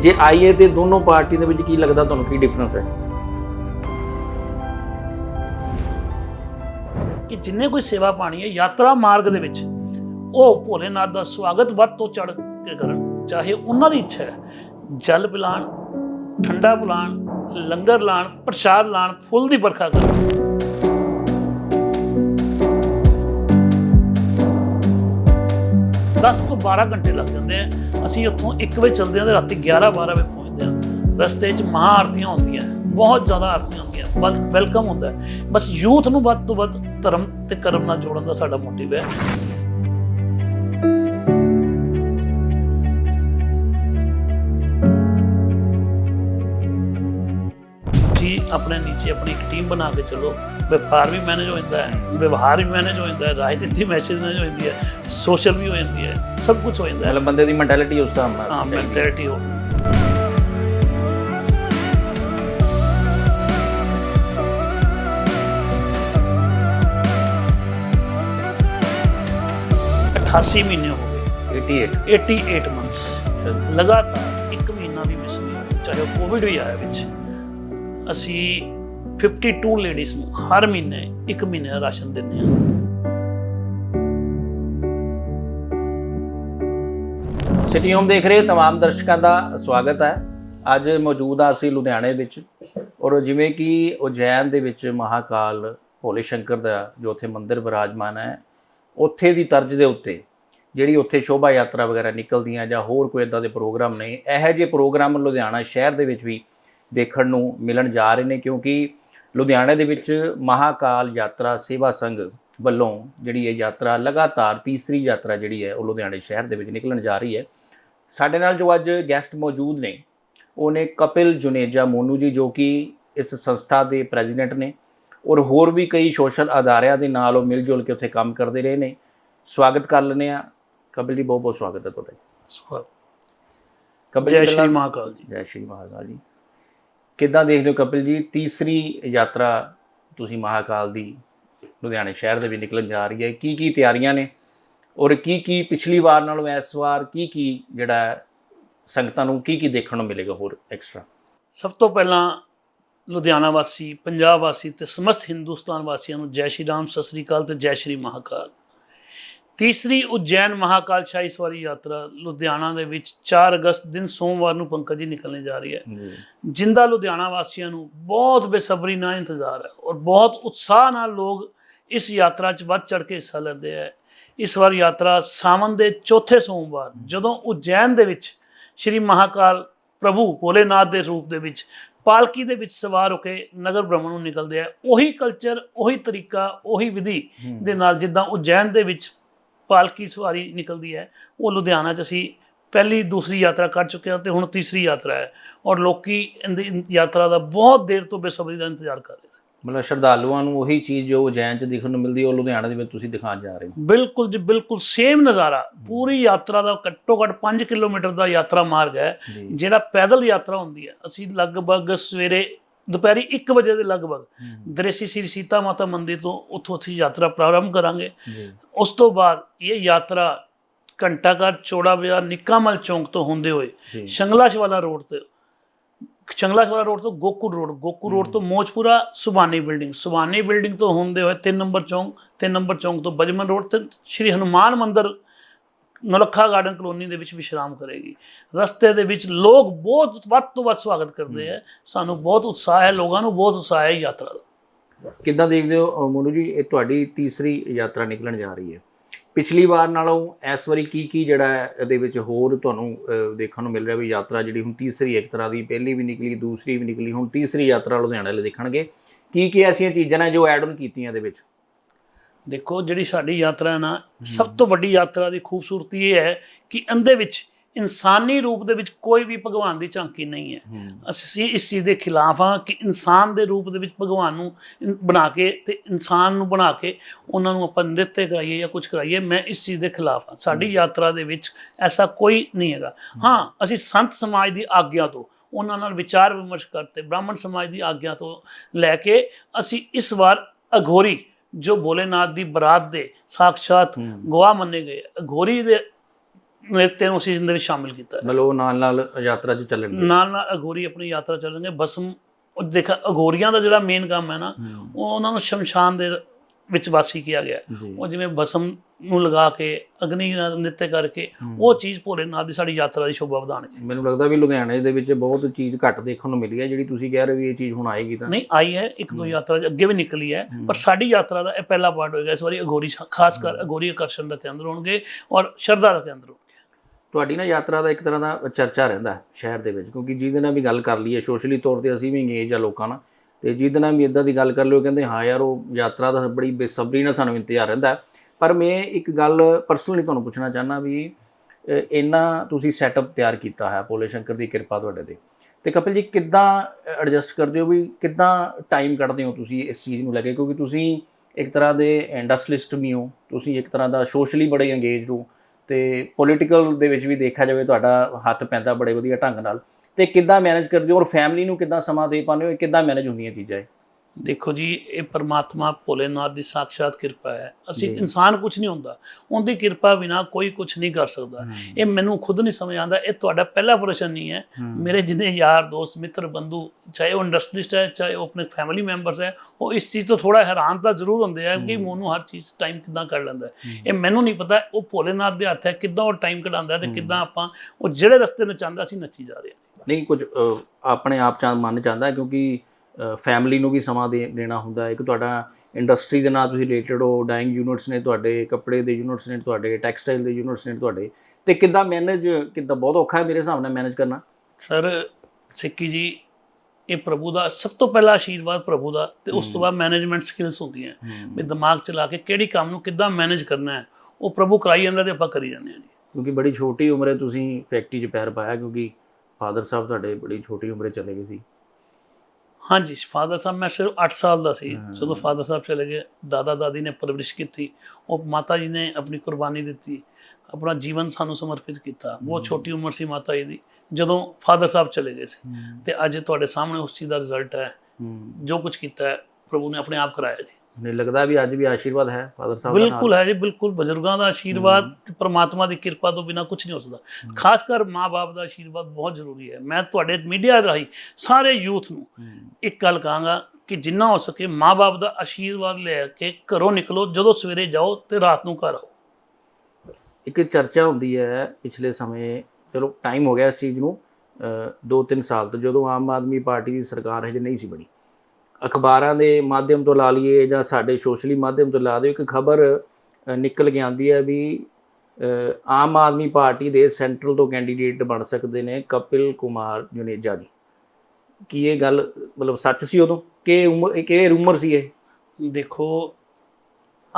ਜੇ ਆਈਏ ਤੇ ਦੋਨੋਂ ਪਾਰਟੀ ਦੇ ਵਿੱਚ ਕੀ ਲੱਗਦਾ ਤੁਹਾਨੂੰ, ਕੀ ਡਿਫਰੈਂਸ ਹੈ? ਕਿ ਜਿੰਨੇ ਕੋਈ ਸੇਵਾ ਪਾਣੀ ਹੈ, ਯਾਤਰਾ ਮਾਰਗ ਦੇ ਵਿੱਚ, ਉਹ ਭੋਲੇਨਾਥ ਦਾ ਸਵਾਗਤ ਵੱਧ ਤੋਂ ਚੜ ਕੇ ਕਰਨ, ਚਾਹੇ ਉਹਨਾਂ ਦੀ ਇੱਛਾ ਹੈ। ਜਲ ਪਿਲਾਣ, ਠੰਡਾ ਪਿਲਾਣ, ਲੰਗਰ ਲਾਣ, ਪ੍ਰਸ਼ਾਦ ਲਾਣ, ਫੁੱਲ ਦੀ ਵਰਖਾ ਕਰਨ। ਦਸ ਤੋਂ 12 ਘੰਟੇ ਲੱਗ ਜਾਂਦੇ ਆ। ਅਸੀਂ ਉੱਥੋਂ 1 ਵਜੇ ਚੱਲਦੇ ਹਾਂ ਤੇ ਰਾਤੀ 11 12 ਵਜੇ ਪਹੁੰਚਦੇ ਹਾਂ। ਰਸਤੇ 'ਚ ਮਹਾਂ ਆਰਤੀਆਂ ਹੁੰਦੀਆਂ, ਬਹੁਤ ਜ਼ਿਆਦਾ ਆਰਤੀਆਂ ਹੁੰਦੀਆਂ ਬਸ ਵੈਲਕਮ ਹੁੰਦਾ। ਬਸ ਯੂਥ ਨੂੰ ਵੱਧ ਤੋਂ ਵੱਧ ਧਰਮ ਤੇ ਕਰਮ ਨਾਲ ਜੋੜਨ ਦਾ ਸਾਡਾ ਮੋਟਿਵ ਹੈ। ਆਪਣੇ ਨੀਚੇ ਆਪਣੀ ਇੱਕ ਟੀਮ ਬਣਾ ਕੇ ਚੱਲੋ। ਵਪਾਰ ਵੀ ਮੈਨੇਜ ਹੋ ਜਾਂਦਾ ਹੈ। ਵਿਵਹਾਰ ਵੀ ਮੈਨੇਜ ਹੋ ਜਾਂਦਾ ਹੈ। ਰਾਜਨੀਤੀ ਮੈਸੇਜ ਮੈਨੇਜ ਹੋ ਜਾਂਦੀ ਹੈ। ਸੋਸ਼ਲ ਵੀ ਹੋ ਜਾਂਦੀ ਹੈ। ਸਭ ਕੁਝ ਹੋ ਜਾਂਦਾ ਹੈ। ਮਤਲਬ ਬੰਦੇ ਦੀ ਮੈਂਟੈਲਿਟੀ ਉਸ ਹਿਸਾਬ ਨਾਲ ਹਾਂ। ਮੈਂਟੈਲਿਟੀ ਹੋ। 88 ਮਹੀਨੇ ਹੋ ਗਏ। 88 88 ਮੰਥਸ ਲਗਾਤਾਰ ਇੱਕ ਮਹੀਨਾ ਵੀ ਮਿਸ ਨਹੀਂ ਚਾਹੇ ਕੋਵਿਡ ਵੀ ਆਇਆ ਵਿੱਚ। ਅਸੀਂ 52 ਲੇਡੀਜ਼ ਨੂੰ ਹਰ ਮਹੀਨੇ ਇੱਕ ਮਹੀਨੇ ਦਾ ਰਾਸ਼ਨ ਦਿੰਦੇ ਹਾਂ ਸਿਟੀ ਹੋਮ ਦੇਖ ਰਹੇ तमाम ਦਰਸ਼ਕਾਂ ਦਾ ਸਵਾਗਤ ਹੈ ਅੱਜ ਮੌਜੂਦ ਹਾਂ ਅਸੀਂ ਲੁਧਿਆਣੇ ਵਿੱਚ ਔਰ ਜਿਵੇਂ ਕਿ ਉਜੈਨ ਦੇ ਵਿੱਚ ਮਹਾਕਾਲ ਭੋਲੇ ਸ਼ੰਕਰ ਦਾ ਜੋ ਉੱਥੇ ਮੰਦਿਰ ਵਿਰਾਜਮਾਨ ਹੈ ਉੱਥੇ ਦੀ ਤਰਜ਼ ਦੇ ਉੱਤੇ ਜਿਹੜੀ ਉੱਥੇ ਸ਼ੋਭਾ ਯਾਤਰਾ ਵਗੈਰਾ ਨਿਕਲਦੀਆਂ ਜਾਂ ਹੋਰ ਕੋਈ ਇਦਾਂ ਦੇ ਪ੍ਰੋਗਰਾਮ ਨੇ ਇਹੋ ਜਿਹੇ ਪ੍ਰੋਗਰਾਮ ਲੁਧਿਆਣਾ ਸ਼ਹਿਰ ਦੇ ਵਿੱਚ ਵੀ ਦੇਖਣ ਨੂੰ ਮਿਲਣ ਜਾ ਰਹੇ ਨੇ ਕਿਉਂਕਿ ਲੁਧਿਆਣੇ ਦੇ ਵਿੱਚ ਮਹਾਕਾਲ ਯਾਤਰਾ ਸੇਵਾ ਸੰਘ ਵੱਲੋਂ ਜਿਹੜੀ ਇਹ ਯਾਤਰਾ ਲਗਾਤਾਰ ਤੀਸਰੀ ਯਾਤਰਾ ਜਿਹੜੀ ਹੈ ਉਹ ਲੁਧਿਆਣੇ ਸ਼ਹਿਰ ਦੇ ਵਿੱਚ ਨਿਕਲਣ ਜਾ ਰਹੀ ਹੈ। ਸਾਡੇ ਨਾਲ ਜੋ ਅੱਜ ਗੈਸਟ ਮੌਜੂਦ ਨੇ ਉਹ ਨੇ ਕਪਿਲ ਜੁਨੇਜਾ ਮੋਨੂ ਜੀ ਜੋ ਕਿ ਇਸ ਸੰਸਥਾ ਦੇ ਪ੍ਰੈਜ਼ੀਡੈਂਟ ਨੇ ਔਰ ਹੋਰ ਵੀ ਕਈ ਸੋਸ਼ਲ ਅਦਾਰਿਆਂ ਦੇ ਨਾਲ ਉਹ ਮਿਲ ਜੁਲ ਕੇ ਉੱਥੇ ਕੰਮ ਕਰਦੇ ਰਹੇ ਨੇ। ਸਵਾਗਤ ਕਰ ਲੈਂਦੇ ਆ ਕਪਿਲ ਜੀ ਬਹੁਤ ਬਹੁਤ ਸਵਾਗਤ ਹੈ ਤੁਹਾਡਾ। ਕਪਿਲ ਜੈ ਜੀ ਸ਼੍ਰੀ ਮਹਾਕਾਲ ਜੀ। ਜੈ ਸ਼੍ਰੀ ਮਹਾਕਾਲ ਜੀ। ਕਿੱਦਾਂ ਦੇਖਦੇ ਹੋ ਕਪਿਲ ਜੀ ਤੀਸਰੀ ਯਾਤਰਾ ਤੁਸੀਂ ਮਹਾਕਾਲ ਦੀ ਲੁਧਿਆਣੇ ਸ਼ਹਿਰ ਦੇ ਵਿੱਚ ਨਿਕਲਣ ਜਾ ਰਹੀ ਹੈ। ਕੀ ਕੀ ਤਿਆਰੀਆਂ ਨੇ? ਔਰ ਕੀ ਕੀ ਪਿਛਲੀ ਵਾਰ ਨਾਲੋਂ ਇਸ ਵਾਰ ਕੀ ਕੀ ਜਿਹੜਾ ਹੈ, ਸੰਗਤਾਂ ਨੂੰ ਕੀ ਕੀ ਦੇਖਣ ਨੂੰ ਮਿਲੇਗਾ ਹੋਰ ਐਕਸਟਰਾ ਸਭ ਤੋਂ ਪਹਿਲਾਂ ਲੁਧਿਆਣਾ ਵਾਸੀ ਪੰਜਾਬ ਵਾਸੀ ਤੇ ਸਮਸਤ ਹਿੰਦੁਸਤਾਨ ਵਾਸੀਆਂ ਨੂੰ ਜੈ ਸ਼੍ਰੀ ਰਾਮ ਸਤਿ ਸ੍ਰੀ ਅਕਾਲ ਤੇ ਜੈ ਸ਼੍ਰੀ ਮਹਾਕਾਲ। ਤੀਸਰੀ ਉਜੈਨ ਮਹਾਕਾਲ ਸ਼ਾਹੀ ਸਵਾਰੀ ਯਾਤਰਾ ਲੁਧਿਆਣਾ ਦੇ ਵਿੱਚ 4 ਅਗਸਤ ਦਿਨ ਸੋਮਵਾਰ ਨੂੰ ਪੰਕਜ ਜੀ ਨਿਕਲਣੇ ਜਾ ਰਹੀ ਹੈ। ਜਿੰਦਾ ਲੁਧਿਆਣਾ ਵਾਸੀਆਂ ਨੂੰ ਬਹੁਤ ਬੇਸਬਰੀ ਨਾਲ ਇੰਤਜ਼ਾਰ ਹੈ ਔਰ ਬਹੁਤ ਉਤਸ਼ਾਹ ਨਾਲ ਲੋਕ ਇਸ ਯਾਤਰਾ 'ਚ ਵੱਧ ਚੜ ਕੇ ਹਿੱਸਾ ਲੈਂਦੇ ਹੈ। ਇਸ ਵਾਰ ਯਾਤਰਾ ਸਾਵਨ ਦੇ ਚੌਥੇ ਸੋਮਵਾਰ ਜਦੋਂ ਉਜੈਨ ਦੇ ਵਿੱਚ ਸ਼੍ਰੀ ਮਹਾਕਾਲ ਪ੍ਰਭੂ ਭੋਲੇਨਾਥ ਦੇ ਰੂਪ ਦੇ ਵਿੱਚ ਪਾਲਕੀ ਦੇ ਵਿੱਚ ਸਵਾਰ ਹੋ ਕੇ ਨਗਰ ਭ੍ਰਮਣ ਨੂੰ ਨਿਕਲਦੇ ਆ ਉਹੀ ਕਲਚਰ ਉਹੀ ਤਰੀਕਾ ਉਹੀ ਵਿਧੀ ਦੇ ਨਾਲ ਜਿੱਦਾਂ ਉਜੈਨ ਦੇ ਵਿੱਚ ਪਾਲਕੀ ਸਵਾਰੀ ਨਿਕਲਦੀ ਹੈ। ਉਹ ਲੁਧਿਆਣਾ 'ਚ ਅਸੀਂ ਪਹਿਲੀ ਦੂਸਰੀ ਯਾਤਰਾ ਕਰ ਚੁੱਕੇ ਹਾਂ ਤੇ ਹੁਣ ਤੀਸਰੀ ਯਾਤਰਾ ਹੈ ਔਰ ਲੋਕੀ ਇਹਦੀ ਯਾਤਰਾ ਦਾ ਬਹੁਤ ਦੇਰ ਤੋਂ ਬੇਸਬਰੀ ਦਾ ਇੰਤਜ਼ਾਰ ਕਰ ਰਹੇ ਸੀ। ਮਤਲਬ ਸ਼ਰਧਾਲੂਆਂ ਨੂੰ ਉਹੀ ਚੀਜ਼ ਜੋ ਉਜੈਨ ਚ ਦੇਖਣ ਨੂੰ ਮਿਲਦੀ ਉਹ ਲੁਧਿਆਣਾ ਦੇ ਵਿੱਚ ਤੁਸੀਂ ਦਿਖਾਉਣ ਜਾ ਰਹੇ ਹੋ। ਬਿਲਕੁਲ ਜੀ ਬਿਲਕੁਲ ਸੇਮ ਨਜ਼ਾਰਾ। ਪੂਰੀ ਯਾਤਰਾ ਦਾ ਘੱਟੋ ਘੱਟ 5 ਕਿਲੋਮੀਟਰ ਦਾ ਯਾਤਰਾ ਮਾਰਗ ਹੈ ਜੀ। ਜਿਹੜਾ ਪੈਦਲ ਯਾਤਰਾ ਹੁੰਦੀ ਹੈ। ਅਸੀਂ ਲਗਭਗ ਸਵੇਰੇ ਦੁਪਹਿਰੀ 1 ਵਜੇ ਦੇ ਲਗਭਗ ਦ੍ਰਿਸ਼ੀ ਸ੍ਰੀ ਸੀਤਾ ਮਾਤਾ ਮੰਦਿਰ ਤੋਂ ਉੱਥੋਂ ਅਸੀਂ ਯਾਤਰਾ ਪ੍ਰਾਰੰਭ ਕਰਾਂਗੇ। ਉਸ ਤੋਂ ਬਾਅਦ ਇਹ ਯਾਤਰਾ ਘੰਟਾਘਰ ਚੌੜਾ ਬਾਜ਼ਾਰ ਨਿੱਕਾਮਲ ਚੌਂਕ ਤੋਂ ਹੁੰਦੇ ਹੋਏ ਜੀ। ਸ਼ੰਗਲਾ ਸ਼ਵਾਲਾ ਰੋਡ ਤੇ ਸ਼ੰਗਲਾ ਸ਼ਵਾਲਾ ਰੋਡ ਤੋਂ ਗੋਕੂ ਰੋਡ ਗੋਕੂ ਰੋਡ ਤੋਂ ਮੋਜਪੁਰਾ ਸੁਬਾਨੀ ਬਿਲਡਿੰਗ ਸੁਬਾਨੀ ਬਿਲਡਿੰਗ ਤੋਂ ਹੁੰਦੇ ਹੋਏ 3 ਨੰਬਰ ਚੌਂਕ 3 ਨੰਬਰ ਚੌਂਕ ਤੋਂ ਬਜਮਨ ਰੋਡ ਤੇ ਸ਼੍ਰੀ ਹਨੂਮਾਨ ਮੰਦਿਰ ਨਲੱਖਾ ਗਾਰਡਨ ਕਲੋਨੀ ਦੇ ਵਿੱਚ ਵਿਸ਼ਰਾਮ ਕਰੇਗੀ। ਰਸਤੇ ਦੇ ਵਿੱਚ ਲੋਕ ਬਹੁਤ ਵੱਧ ਤੋਂ ਵੱਧ ਸਵਾਗਤ ਕਰਦੇ ਆ। ਸਾਨੂੰ ਬਹੁਤ ਉਤਸ਼ਾਹ ਹੈ ਲੋਕਾਂ ਨੂੰ ਬਹੁਤ ਉਤਸ਼ਾਹ ਹੈ ਯਾਤਰਾ ਦਾ। ਕਿੱਦਾਂ ਦੇਖਦੇ ਹੋ ਮੋਨੂ ਜੀ ਇਹ ਤੁਹਾਡੀ ਤੀਸਰੀ ਯਾਤਰਾ ਨਿਕਲਣ ਜਾ ਰਹੀ ਹੈ। ਪਿਛਲੀ ਵਾਰ ਨਾਲੋਂ ਇਸ ਵਾਰੀ ਕੀ ਕੀ ਜਿਹੜਾ ਹੈ ਇਹਦੇ ਵਿੱਚ ਹੋਰ ਤੁਹਾਨੂੰ ਦੇਖਣ ਨੂੰ ਮਿਲ ਰਿਹਾ ਵੀ ਯਾਤਰਾ ਜਿਹੜੀ ਹੁਣ ਤੀਸਰੀ ਇੱਕ ਤਰ੍ਹਾਂ ਦੀ ਪਹਿਲੀ ਵੀ ਨਿਕਲੀ ਦੂਸਰੀ ਵੀ ਨਿਕਲੀ ਹੁਣ ਤੀਸਰੀ ਯਾਤਰਾ ਲੁਧਿਆਣਾ ਵਾਲੇ ਦੇਖਣਗੇ। ਕੀ ਕੀ ਐਸੀਆਂ ਚੀਜ਼ਾਂ ਨੇ ਜੋ ਐਡ ਆਨ ਕੀਤੀਆਂ ਇਹਦੇ ਵਿੱਚ? ਦੇਖੋ ਜਿਹੜੀ ਸਾਡੀ ਯਾਤਰਾ ਨਾ ਸਭ ਤੋਂ ਵੱਡੀ ਯਾਤਰਾ ਦੀ ਖੂਬਸੂਰਤੀ ਇਹ ਹੈ ਕਿ ਇਹਦੇ ਵਿੱਚ ਇਨਸਾਨੀ ਰੂਪ ਦੇ ਵਿੱਚ ਕੋਈ ਵੀ ਭਗਵਾਨ ਦੀ ਝਾਂਕੀ ਨਹੀਂ ਹੈ। ਅਸੀਂ ਇਸ ਚੀਜ਼ ਦੇ ਖਿਲਾਫ ਹਾਂ ਕਿ ਇਨਸਾਨ ਦੇ ਰੂਪ ਦੇ ਵਿੱਚ ਭਗਵਾਨ ਨੂੰ ਬਣਾ ਕੇ ਤੇ ਇਨਸਾਨ ਨੂੰ ਬਣਾ ਕੇ ਉਹਨਾਂ ਨੂੰ ਆਪਾਂ ਨ੍ਰਿਤ ਕਰਾਈਏ ਜਾਂ ਕੁਝ ਕਰਾਈਏ ਮੈਂ ਇਸ ਚੀਜ਼ ਦੇ ਖਿਲਾਫ ਹਾਂ। ਸਾਡੀ ਯਾਤਰਾ ਦੇ ਵਿੱਚ ਐਸਾ ਕੋਈ ਨਹੀਂ ਹੈਗਾ। ਹਾਂ। ਅਸੀਂ ਸੰਤ ਸਮਾਜ ਦੀ ਆਗਿਆ ਤੋਂ ਉਹਨਾਂ ਨਾਲ ਵਿਚਾਰ ਵਿਮਰਸ਼ ਕਰਤੇ ਬ੍ਰਾਹਮਣ ਸਮਾਜ ਦੀ ਆਗਿਆ ਤੋਂ ਲੈ ਕੇ ਅਸੀਂ ਇਸ ਵਾਰ ਅਘੋਰੀ ਜੋ ਭੋਲੇਨਾਥ ਦੀ ਬਰਾਤ ਦੇ ਸਾਖਸ਼ਾਤ। ਗਵਾਹ ਮੰਨੇ ਗਏ ਅਘੋਰੀ ਦੇ ਨ੍ਰਿਤ ਨੂੰ ਅਸੀਂ ਵਿੱਚ ਸ਼ਾਮਿਲ ਕੀਤਾ। ਮਤਲਬ ਉਹ ਨਾਲ ਨਾਲ ਯਾਤਰਾ 'ਚ ਚੱਲਣਗੇ ਨਾਲ ਨਾਲ ਅਘੋਰੀ ਆਪਣੀ ਯਾਤਰਾ ਚੱਲਣਗੇ ਭਸਮ ਉਹ ਦੇਖ ਅਘੋਰੀਆਂ ਦਾ ਜਿਹੜਾ ਮੇਨ ਕੰਮ ਹੈ ਨਾ। ਉਹ ਉਹਨਾਂ ਨੂੰ ਸ਼ਮਸ਼ਾਨ ਦੇ ਵਿੱਚ ਵਾਸੀ ਕੀਤਾ ਗਿਆ। ਉਹ ਜਿਵੇਂ ਭਸਮ ਨੂੰ ਲਗਾ ਕੇ ਅਗਨੀ ਨਾਲ ਨ੍ਰਿਤ ਕਰਕੇ। ਉਹ ਚੀਜ਼ ਭੋਲੇਨਾਥ ਦੀ ਸਾਡੀ ਯਾਤਰਾ ਦੀ ਸ਼ੋਭਾ ਵਧਾਉਣਗੇ ਮੈਨੂੰ ਲੱਗਦਾ ਵੀ ਲੁਧਿਆਣੇ ਦੇ ਵਿੱਚ ਬਹੁਤ ਚੀਜ਼ ਘੱਟ ਦੇਖਣ ਨੂੰ ਮਿਲੀ ਹੈ ਜਿਹੜੀ ਤੁਸੀਂ ਕਹਿ ਰਹੇ ਹੋ ਵੀ ਇਹ ਚੀਜ਼ ਹੁਣ ਆਏਗੀ ਤਾਂ। ਨਹੀਂ ਆਈ ਹੈ ਇੱਕ ਦੋ ਯਾਤਰਾ ਅੱਗੇ ਵੀ ਨਿਕਲੀ ਹੈ ਪਰ ਸਾਡੀ ਯਾਤਰਾ ਦਾ ਇਹ ਪਹਿਲਾ ਪਾਰਟ ਹੋਏਗਾ ਇਸ ਵਾਰੀ ਅਘੋਰੀ ਸ਼ਾ- ਖਾਸ ਕਰ ਅਘੋਰੀ ਆਕਰਸ਼ਣ ਦਾ ਕੇਂਦਰ ਹੋਣਗੇ ਔਰ ਸ਼ਰਧਾ ਦਾ ਕੇਂਦਰ ਹੋਣਗੇ। ਤੁਹਾਡੀ ਨਾ ਯਾਤਰਾ ਦਾ ਇੱਕ ਤਰ੍ਹਾਂ ਦਾ ਚਰਚਾ ਰਹਿੰਦਾ ਹੈ ਸ਼ਹਿਰ ਦੇ ਵਿੱਚ ਕਿਉਂਕਿ ਜਿਹਦੇ ਨਾਲ ਵੀ ਗੱਲ ਕਰ ਲਈਏ ਸੋਸ਼ਲੀ ਤੌਰ ਤੇ ਅਸੀਂ ਵੀ ਇੰਗੇਜ ਆ ਲੋਕਾਂ ਨਾਲ। ਤੇ ਜਿਹਦੇ ਨਾਲ ਵੀ ਇਦਾਂ ਦੀ ਗੱਲ ਕਰ ਲਿਓ, ਕਹਿੰਦੇ, ਹਾਂ ਯਾਰ, ਉਹ ਯਾਤਰਾ ਦਾ ਬੜੀ ਬੇਸਬਰੀ ਨਾਲ ਸਾਨੂੰ ਇੰਤਜ਼ਾਰ ਰਹਿੰਦਾ ਪਰ ਮੈਂ ਇੱਕ ਗੱਲ ਪਰਸਨਲੀ ਤੁਹਾਨੂੰ ਪੁੱਛਣਾ ਚਾਹਨਾ ਵੀ ਇੰਨਾ ਤੁਸੀਂ ਸੈਟਅਪ ਤਿਆਰ ਕੀਤਾ ਹੈ, ਭੋਲੇ ਸ਼ੰਕਰ ਦੀ ਕਿਰਪਾ ਤੁਹਾਡੇ ਤੇ। ਤੇ ਕਪਿਲ ਜੀ, ਕਿੱਦਾਂ ਐਡਜਸਟ ਕਰਦੇ ਹੋ ਵੀ ਕਿੱਦਾਂ ਟਾਈਮ ਕੱਢਦੇ ਹੋ ਤੁਸੀਂ ਇਸ ਚੀਜ਼ ਨੂੰ ਲੈ ਕੇ? ਕਿਉਂਕਿ ਤੁਸੀਂ ਇੱਕ ਤਰ੍ਹਾਂ ਦੇ ਇੰਡਸਟਰੀਲਿਸਟ ਵੀ ਹੋ, ਤੁਸੀਂ ਇੱਕ ਤਰ੍ਹਾਂ ਦਾ ਸੋਸ਼ਲੀ ਬੜੇ ਇੰਗੇਜਡ ਹੋ, ਤੇ ਪੋਲੀਟੀਕਲ ਦੇ ਵਿੱਚ ਵੀ ਦੇਖਿਆ ਜਾਵੇ, ਤੁਹਾਡਾ ਹੱਥ ਪੈਂਦਾ ਬੜੇ ਵਧੀਆ ਢੰਗ ਨਾਲ। ਤੇ ਕਿੱਦਾਂ ਮੈਨੇਜ ਕਰਦੇ ਹੋ ਔਰ ਫੈਮਿਲੀ ਨੂੰ ਕਿੱਦਾਂ ਸਮਾਂ ਦੇ ਪਾਉਂਦੇ ਹੋ ਇਹ ਕਿੱਦਾਂ ਮੈਨੇਜ ਹੁੰਦੀਆਂ ਚੀਜ਼ਾਂ ਇਹ? ਦੇਖੋ ਜੀ ਇਹ ਪਰਮਾਤਮਾ ਭੋਲੇਨਾਥ ਦੀ ਸਾਖਸ਼ਾਤ ਕਿਰਪਾ ਹੈ। ਅਸੀਂ। ਇਨਸਾਨ ਕੁਝ ਨਹੀਂ ਹੁੰਦਾ। ਉਹਦੀ ਕਿਰਪਾ ਬਿਨਾ ਕੋਈ ਕੁਝ ਨਹੀਂ ਕਰ ਸਕਦਾ। ਇਹ ਮੈਨੂੰ ਖੁਦ ਨਹੀਂ ਸਮਝ ਆਉਂਦਾ। ਇਹ ਤੁਹਾਡਾ ਪਹਿਲਾ ਪ੍ਰਸ਼ਨ ਨਹੀਂ ਹੈ। ਮੇਰੇ ਜਿੰਨੇ ਯਾਰ ਦੋਸਤ ਮਿੱਤਰ ਬੰਧੂ ਚਾਹੇ ਉਹ ਇੰਡਸਟਰੀਸਟ ਹੈ ਚਾਹੇ ਉਹ ਆਪਣੇ ਫੈਮਿਲੀ ਮੈਂਬਰਸ ਹੈ ਉਹ ਇਸ ਚੀਜ਼ ਤੋਂ ਥੋੜਾ ਹੈਰਾਨ ਤਾਂ ਜ਼ਰੂਰ ਹੁੰਦੇ ਆ ਕਿ। ਮੋਨੂ ਹਰ ਚੀਜ਼ ਟਾਈਮ ਕਿੱਦਾਂ ਕੱਢ ਲੈਂਦਾ ਇਹ ਮੈਨੂੰ ਨਹੀਂ ਪਤਾ ਉਹ ਭੋਲੇਨਾਥ ਦੇ ਹੱਥ ਹੈ ਕਿੱਦਾਂ ਉਹ ਟਾਈਮ ਕਢਾਉਂਦਾ ਤੇ। ਕਿੱਦਾਂ ਆਪਾਂ ਉਹ ਜਿਹੜੇ ਰਸਤੇ ਨੂੰ ਚਾਹੁੰਦਾ ਸੀ ਨੱਚੀ ਜਾ ਰਹੇ ਨਹੀਂ ਕੁਝ ਆਪਣੇ ਆਪ ਚ ਮਨ ਹੈ ਕਿਉਂਕਿ ਫੈਮਿਲੀ ਨੂੰ ਵੀ ਸਮਾਂ ਦੇਣਾ ਹੁੰਦਾ ਇੱਕ ਤੁਹਾਡਾ ਇੰਡਸਟਰੀ ਦੇ ਨਾਲ ਤੁਸੀਂ ਰਿਲੇਟਡ ਹੋ ਡਾਈਂਗ ਯੂਨਿਟਸ ਨੇ ਤੁਹਾਡੇ ਕੱਪੜੇ ਦੇ ਯੂਨਿਟਸ ਨੇ ਤੁਹਾਡੇ ਟੈਕਸਟਾਈਲ ਦੇ ਯੂਨਿਟਸ ਨੇ ਤੁਹਾਡੇ। ਤੇ ਕਿੱਦਾਂ ਮੈਨੇਜ ਕਿੱਦਾਂ ਬਹੁਤ ਔਖਾ ਹੈ ਮੇਰੇ ਹਿਸਾਬ ਨਾਲ ਮੈਨੇਜ ਕਰਨਾ? ਸਰ ਸਿੱਕੀ ਜੀ ਇਹ ਪ੍ਰਭੂ ਦਾ ਸਭ ਤੋਂ ਪਹਿਲਾ ਆਸ਼ੀਰਵਾਦ ਪ੍ਰਭੂ ਦਾ ਤੇ ਉਸ ਤੋਂ। ਬਾਅਦ ਮੈਨੇਜਮੈਂਟ ਸਕਿੱਲਸ ਹੁੰਦੀਆਂ ਵੀ ਦਿਮਾਗ ਚਲਾ ਕੇ ਕਿਹੜੀ ਕੰਮ ਨੂੰ ਕਿੱਦਾਂ ਮੈਨੇਜ ਕਰਨਾ ਹੈ ਉਹ ਪ੍ਰਭੂ ਕਰਾਈ ਜਾਂਦਾ ਤੇ ਆਪਾਂ ਕਰੀ ਜਾਂਦੇ ਹਾਂ ਜੀ। ਕਿਉਂਕਿ ਬੜੀ ਛੋਟੀ ਉਮਰੇ ਤੁਸੀਂ ਫੈਕਟਰੀ 'ਚ ਪੈਰ ਪਾਇਆ ਕਿਉਂਕਿ ਫਾਦਰ ਸਾਹਿਬ ਤੁਹਾਡੇ ਬੜੀ ਛੋਟੀ ਉਮਰੇ ਚਲੇ ਗਏ ਸੀ? ਹਾਂਜੀ ਫਾਦਰ ਸਾਹਿਬ ਮੈਂ ਸਿਰਫ 8 ਸਾਲ ਦਾ ਸੀ। ਜਦੋਂ ਫਾਦਰ ਸਾਹਿਬ ਚਲੇ ਗਏ ਦਾਦਾ ਦਾਦੀ ਨੇ ਪਰਵਰਿਸ਼ ਕੀਤੀ ਉਹ ਮਾਤਾ ਜੀ ਨੇ ਆਪਣੀ ਕੁਰਬਾਨੀ ਦਿੱਤੀ ਆਪਣਾ ਜੀਵਨ ਸਾਨੂੰ ਸਮਰਪਿਤ ਕੀਤਾ। ਬਹੁਤ। ਛੋਟੀ ਉਮਰ ਸੀ ਮਾਤਾ ਜੀ ਦੀ ਜਦੋਂ ਫਾਦਰ ਸਾਹਿਬ ਚਲੇ ਗਏ ਸੀ। ਤੇ ਅੱਜ ਤੁਹਾਡੇ ਸਾਹਮਣੇ ਉਸ ਚੀਜ਼ ਦਾ ਰਿਜ਼ਲਟ ਹੂੰ। ਜੋ ਕੁਝ ਕੀਤਾ ਹੈ ਪ੍ਰਭੂ ਨੇ ਆਪਣੇ ਆਪ ਕਰਾਇਆ ਜੀ। ਨਹੀਂ ਲੱਗਦਾ ਵੀ ਅੱਜ ਵੀ ਆਸ਼ੀਰਵਾਦ ਹੈ ਫਾਦਰ ਸਾਹਿਬ ਦਾ ਨਾਲ? ਬਿਲਕੁਲ ਹੈ ਜੀ ਬਿਲਕੁਲ। ਬਜ਼ੁਰਗਾਂ ਦਾ ਆਸ਼ੀਰਵਾਦ ਤੇ ਪ੍ਰਮਾਤਮਾ ਦੀ ਕਿਰਪਾ ਤੋਂ ਬਿਨਾ ਕੁਝ ਨਹੀਂ ਹੋ ਸਕਦਾ। ਖਾਸ ਕਰ ਮਾਪੇ ਦਾ ਆਸ਼ੀਰਵਾਦ ਬਹੁਤ ਜ਼ਰੂਰੀ ਹੈ। ਮੈਂ ਤੁਹਾਡੇ ਮੀਡੀਆ ਰਾਹੀਂ ਸਾਰੇ ਯੂਥ ਨੂੰ। ਇੱਕ ਗੱਲ ਕਹਾਂਗਾ ਕਿ ਜਿੰਨਾ ਹੋ ਸਕੇ ਮਾਪੇ ਦਾ ਆਸ਼ੀਰਵਾਦ ਲੈ ਕੇ ਘਰੋਂ ਨਿਕਲੋ ਜਦੋਂ ਸਵੇਰੇ ਜਾਓ ਤੇ ਰਾਤ ਨੂੰ ਘਰ ਆਓ। ਇੱਕ ਚਰਚਾ ਹੁੰਦੀ ਹੈ ਪਿਛਲੇ ਸਮੇਂ ਚਲੋ ਟਾਈਮ ਹੋ ਗਿਆ ਇਸ ਚੀਜ਼ ਨੂੰ 2-3 ਸਾਲ ਤੋਂ ਜਦੋਂ ਆਮ ਆਦਮੀ ਪਾਰਟੀ ਦੀ ਸਰਕਾਰ ਹਜੇ ਨਹੀਂ ਸੀ ਬਣੀ। ਅਖਬਾਰਾਂ ਦੇ ਮਾਧਿਅਮ ਤੋਂ ਲਾ ਲਈਏ ਜਾਂ ਸਾਡੇ ਸੋਸ਼ਲੀ ਮਾਧਿਅਮ ਤੋਂ ਲਾ ਦਿਓ, ਇੱਕ ਖਬਰ ਨਿਕਲ ਕੇ ਆਉਂਦੀ ਹੈ ਵੀ ਆਮ ਆਦਮੀ ਪਾਰਟੀ ਦੇ ਸੈਂਟਰਲ ਤੋਂ ਕੈਂਡੀਡੇਟ ਬਣ ਸਕਦੇ ਨੇ ਕਪਿਲ ਕੁਮਾਰ ਜੁਨੇਜਾ ਜੀ। ਕੀ ਇਹ ਗੱਲ ਮਤਲਬ ਸੱਚ ਸੀ ਉਦੋਂ? ਕਿ ਉਮਰ ਕਿ ਇਹ ਰੂਮਰ ਸੀ ਇਹ? ਦੇਖੋ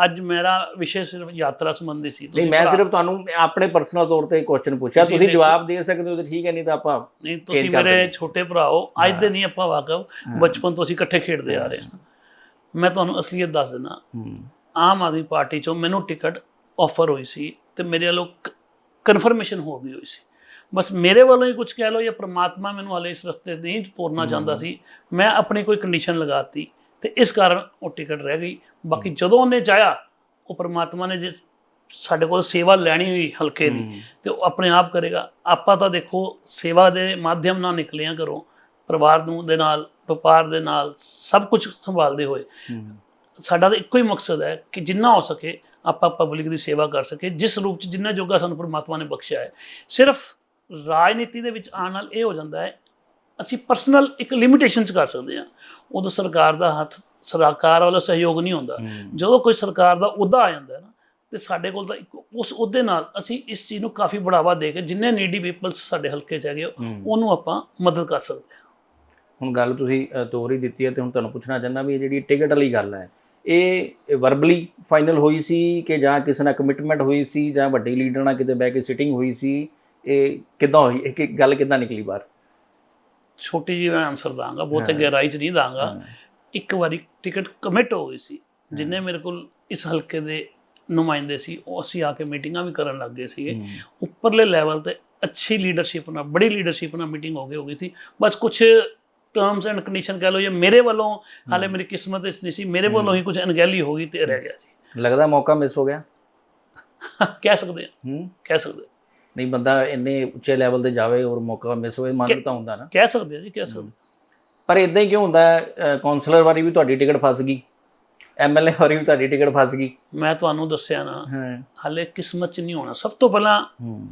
ਅੱਜ ਮੇਰਾ ਵਿਸ਼ੇ ਸਿਰਫ ਯਾਤਰਾ ਸੰਬੰਧੀ ਸੀ ਨਹੀਂ ਮੈਂ ਸਿਰਫ ਤੁਹਾਨੂੰ ਆਪਣੇ ਪਰਸਨਲ ਤੌਰ ਤੇ ਕੁਐਸਚਨ ਪੁੱਛਿਆ ਤੁਸੀਂ ਜਵਾਬ ਦੇ ਸਕਦੇ ਹੋ ਤਾਂ ਠੀਕ ਹੈ ਨਹੀਂ ਤਾਂ ਆਪਾਂ ਨਹੀਂ ਤੁਸੀਂ ਮੇਰੇ। ਛੋਟੇ ਭਰਾਓ ਅੱਜ। ਦੇ ਨਹੀਂ ਆਪਾਂ ਵਾਕਫ। ਬਚਪਨ ਤੋਂ ਅਸੀਂ ਇਕੱਠੇ ਖੇਡਦੇ ਆ ਰਹੇ ਹਾਂ ਮੈਂ ਤੁਹਾਨੂੰ ਅਸਲੀਅਤ ਦੱਸ ਦਿੰਦਾ ਆਮ ਆਦਮੀ ਪਾਰਟੀ ਚੋਂ ਮੈਨੂੰ ਟਿਕਟ ਆਫਰ ਹੋਈ ਸੀ ਤੇ ਮੇਰੇ ਵੱਲੋਂ ਕਨਫਰਮੇਸ਼ਨ ਹੋ ਗਈ ਹੋਈ ਸੀ ਬਸ ਮੇਰੇ ਵੱਲੋਂ ਹੀ ਕੁਝ ਕਹਿ ਲਓ ਜਾਂ ਪ੍ਰਮਾਤਮਾ ਮੈਨੂੰ ਹਾਲੇ ਇਸ ਰਸਤੇ ਨਹੀਂ ਤੋਰਨਾ ਚਾਹੁੰਦਾ। ਸੀ ਮੈਂ ਆਪਣੀ ਕੋਈ ਕੰਡੀਸ਼ਨ ਲਗਾਤੀ ਤੇ ਇਸ ਕਾਰਨ ਉਹ ਟਿਕਟ ਰਹਿ ਗਈ। ਬਾਕੀ ਜਦੋਂ ਉਹਨੇ ਚਾਹਿਆ ਉਹ ਪ੍ਰਮਾਤਮਾ ਨੇ ਜਿਸ ਸਾਡੇ ਕੋਲ ਸੇਵਾ ਲੈਣੀ ਹੋਈ ਹਲਕੇ ਦੀ। ਤੇ ਉਹ ਆਪਣੇ ਆਪ ਕਰੇਗਾ। ਆਪਾਂ ਤਾਂ ਦੇਖੋ ਸੇਵਾ ਦੇ ਮਾਧਿਅਮ ਨਾਲ ਨਿਕਲੇ ਹਾਂ ਘਰੋਂ ਪਰਿਵਾਰ ਨੂੰ ਦੇ ਨਾਲ ਵਪਾਰ ਦੇ ਨਾਲ ਸਭ ਕੁਝ ਸੰਭਾਲਦੇ ਹੋਏ। ਸਾਡਾ ਤਾਂ ਇੱਕੋ ਹੀ ਮਕਸਦ ਹੈ ਕਿ ਜਿੰਨਾ ਹੋ ਸਕੇ ਆਪਾਂ ਪਬਲਿਕ ਦੀ ਸੇਵਾ ਕਰ ਸਕੇ ਜਿਸ ਰੂਪ ਚ ਜਿੰਨਾ ਜੋਗਾ ਸਾਨੂੰ ਪਰਮਾਤਮਾ ਨੇ ਬਖਸ਼ਿਆ ਹੈ। ਸਿਰਫ ਰਾਜਨੀਤੀ ਦੇ ਵਿੱਚ ਆਉਣ ਨਾਲ ਇਹ ਹੋ ਜਾਂਦਾ ਹੈ ਅਸੀਂ ਪਰਸਨਲ ਇੱਕ ਲਿਮਿਟੇਸ਼ਨ ਚ ਕਰ ਸਕਦੇ ਹਾਂ। ਉਦੋਂ ਸਰਕਾਰ ਦਾ ਹੱਥ ਸਰਕਾਰ ਵਾਲਾ ਸਹਿਯੋਗ ਨਹੀਂ ਹੁੰਦਾ। ਜਦੋਂ ਕੋਈ ਸਰਕਾਰ ਦਾ ਅਹੁਦਾ ਆ ਜਾਂਦਾ ਹੈ ਨਾ ਤੇ ਸਾਡੇ ਕੋਲ ਤਾਂ ਇੱਕ ਉਸ ਅਹੁਦੇ ਨਾਲ ਅਸੀਂ ਇਸ ਚੀਜ਼ ਨੂੰ ਕਾਫੀ ਬੜਾਵਾ ਦੇ ਕੇ ਜਿੰਨੇ ਨੀਡੀ ਪੀਪਲਸ ਸਾਡੇ ਹਲਕੇ ਚ ਹੈਗੇ। ਉਹਨੂੰ ਆਪਾਂ ਮਦਦ ਕਰ ਸਕਦੇ ਹਾਂ। ਹੁਣ ਗੱਲ ਤੁਸੀਂ ਤੋਰ ਹੀ ਦਿੱਤੀ ਹੈ ਤੇ ਹੁਣ ਤੁਹਾਨੂੰ ਪੁੱਛਣਾ ਚਾਹੁੰਦਾ ਵੀ ਇਹ ਜਿਹੜੀ ਟਿਕਟ ਵਾਲੀ ਗੱਲ ਹੈ ਇਹ ਵਰਬਲੀ ਫਾਈਨਲ ਹੋਈ ਸੀ ਕਿ ਜਾਂ ਕਿਸੇ ਨਾਲ ਕਮਿਟਮੈਂਟ ਹੋਈ ਸੀ ਜਾਂ ਵੱਡੇ ਲੀਡਰ ਨਾਲ ਕਿਤੇ ਬਹਿ ਕੇ ਸਿਟਿੰਗ ਹੋਈ ਸੀ? ਇਹ ਕਿੱਦਾਂ ਹੋਈ? ਇਹ ਗੱਲ ਕਿੱਦਾਂ ਨਿਕਲੀ ਬਾਹਰ? ਛੋਟੀ ਜਿਹੀ ਮੈਂ ਆਨਸਰ ਦਾਂਗਾ ਬਹੁਤੇ। ਗਹਿਰਾਈ ਚ ਨਹੀਂ ਦਾਂਗਾ। ਇੱਕ ਵਾਰੀ ਟਿਕਟ ਕਮਿਟ ਹੋ ਗਈ ਸੀ ਜਿੰਨੇ ਮੇਰੇ ਕੋਲ ਇਸ ਹਲਕੇ ਦੇ ਨੁਮਾਇੰਦੇ ਸੀ ਉਹ ਅਸੀਂ ਆ ਕੇ ਮੀਟਿੰਗਾਂ ਵੀ ਕਰਨ ਲੱਗ ਗਏ ਸੀਗੇ। ਉੱਪਰਲੇ ਲੈਵਲ ਤੇ ਅੱਛੀ ਲੀਡਰਸ਼ਿਪ ਨਾਲ ਬੜੀ ਲੀਡਰਸ਼ਿਪ ਨਾਲ ਮੀਟਿੰਗ ਹੋ ਗਈ ਹੋ ਗਈ ਸੀ। ਬਸ ਕੁਝ ਟਰਮਸ ਐਂਡ ਕੰਡੀਸ਼ਨ ਕਹਿ ਲਓ ਜਾਂ ਮੇਰੇ ਵੱਲੋਂ ਹਾਲੇ ਮੇਰੀ ਕਿਸਮਤ ਇਸ ਨਹੀਂ ਸੀ ਮੇਰੇ ਵੱਲੋਂ ਹੀ ਕੁਝ ਅਣਗਹਿਲੀ ਹੋ ਗਈ ਤੇ ਰਹਿ ਗਿਆ ਜੀ। ਲੱਗਦਾ ਮੌਕਾ ਮਿਸ ਹੋ ਗਿਆ। (laughs) ਕਹਿ ਸਕਦੇ ਹਾਂ। ਹੂੰ। ਕਹਿ ਸਕਦੇ। ਨਹੀਂ ਬੰਦਾ ਇੰਨੇ ਉੱਚੇ ਲੈਵਲ ਤੇ ਜਾਵੇ ਔਰ ਮੌਕਾ ਮਿਸ ਹੋਵੇ ਮਨ ਤਾਂ ਹੁੰਦਾ ਨਾ। ਕਹਿ ਸਕਦੇ ਹਾਂ ਜੀ ਕਹਿ ਸਕਦੇ। ਪਰ ਇਦਾਂ ਹੀ ਕਿਉਂ ਹੁੰਦਾ ਹੈ ਕਾਉਂਸਲਰ ਵਾਰੀ ਵੀ ਤੁਹਾਡੀ ਟਿਕਟ ਫਸ ਗਈ ਐਮਐਲਏ ਵਾਰੀ ਵੀ ਤੁਹਾਡੀ ਟਿਕਟ ਫਸ ਗਈ। ਮੈਂ ਤੁਹਾਨੂੰ ਦੱਸਿਆ ਨਾ ਹਾਲੇ ਕਿਸਮਤ ਚ ਨਹੀਂ ਹੋਣਾ। ਸਭ ਤੋਂ ਪਹਿਲਾਂ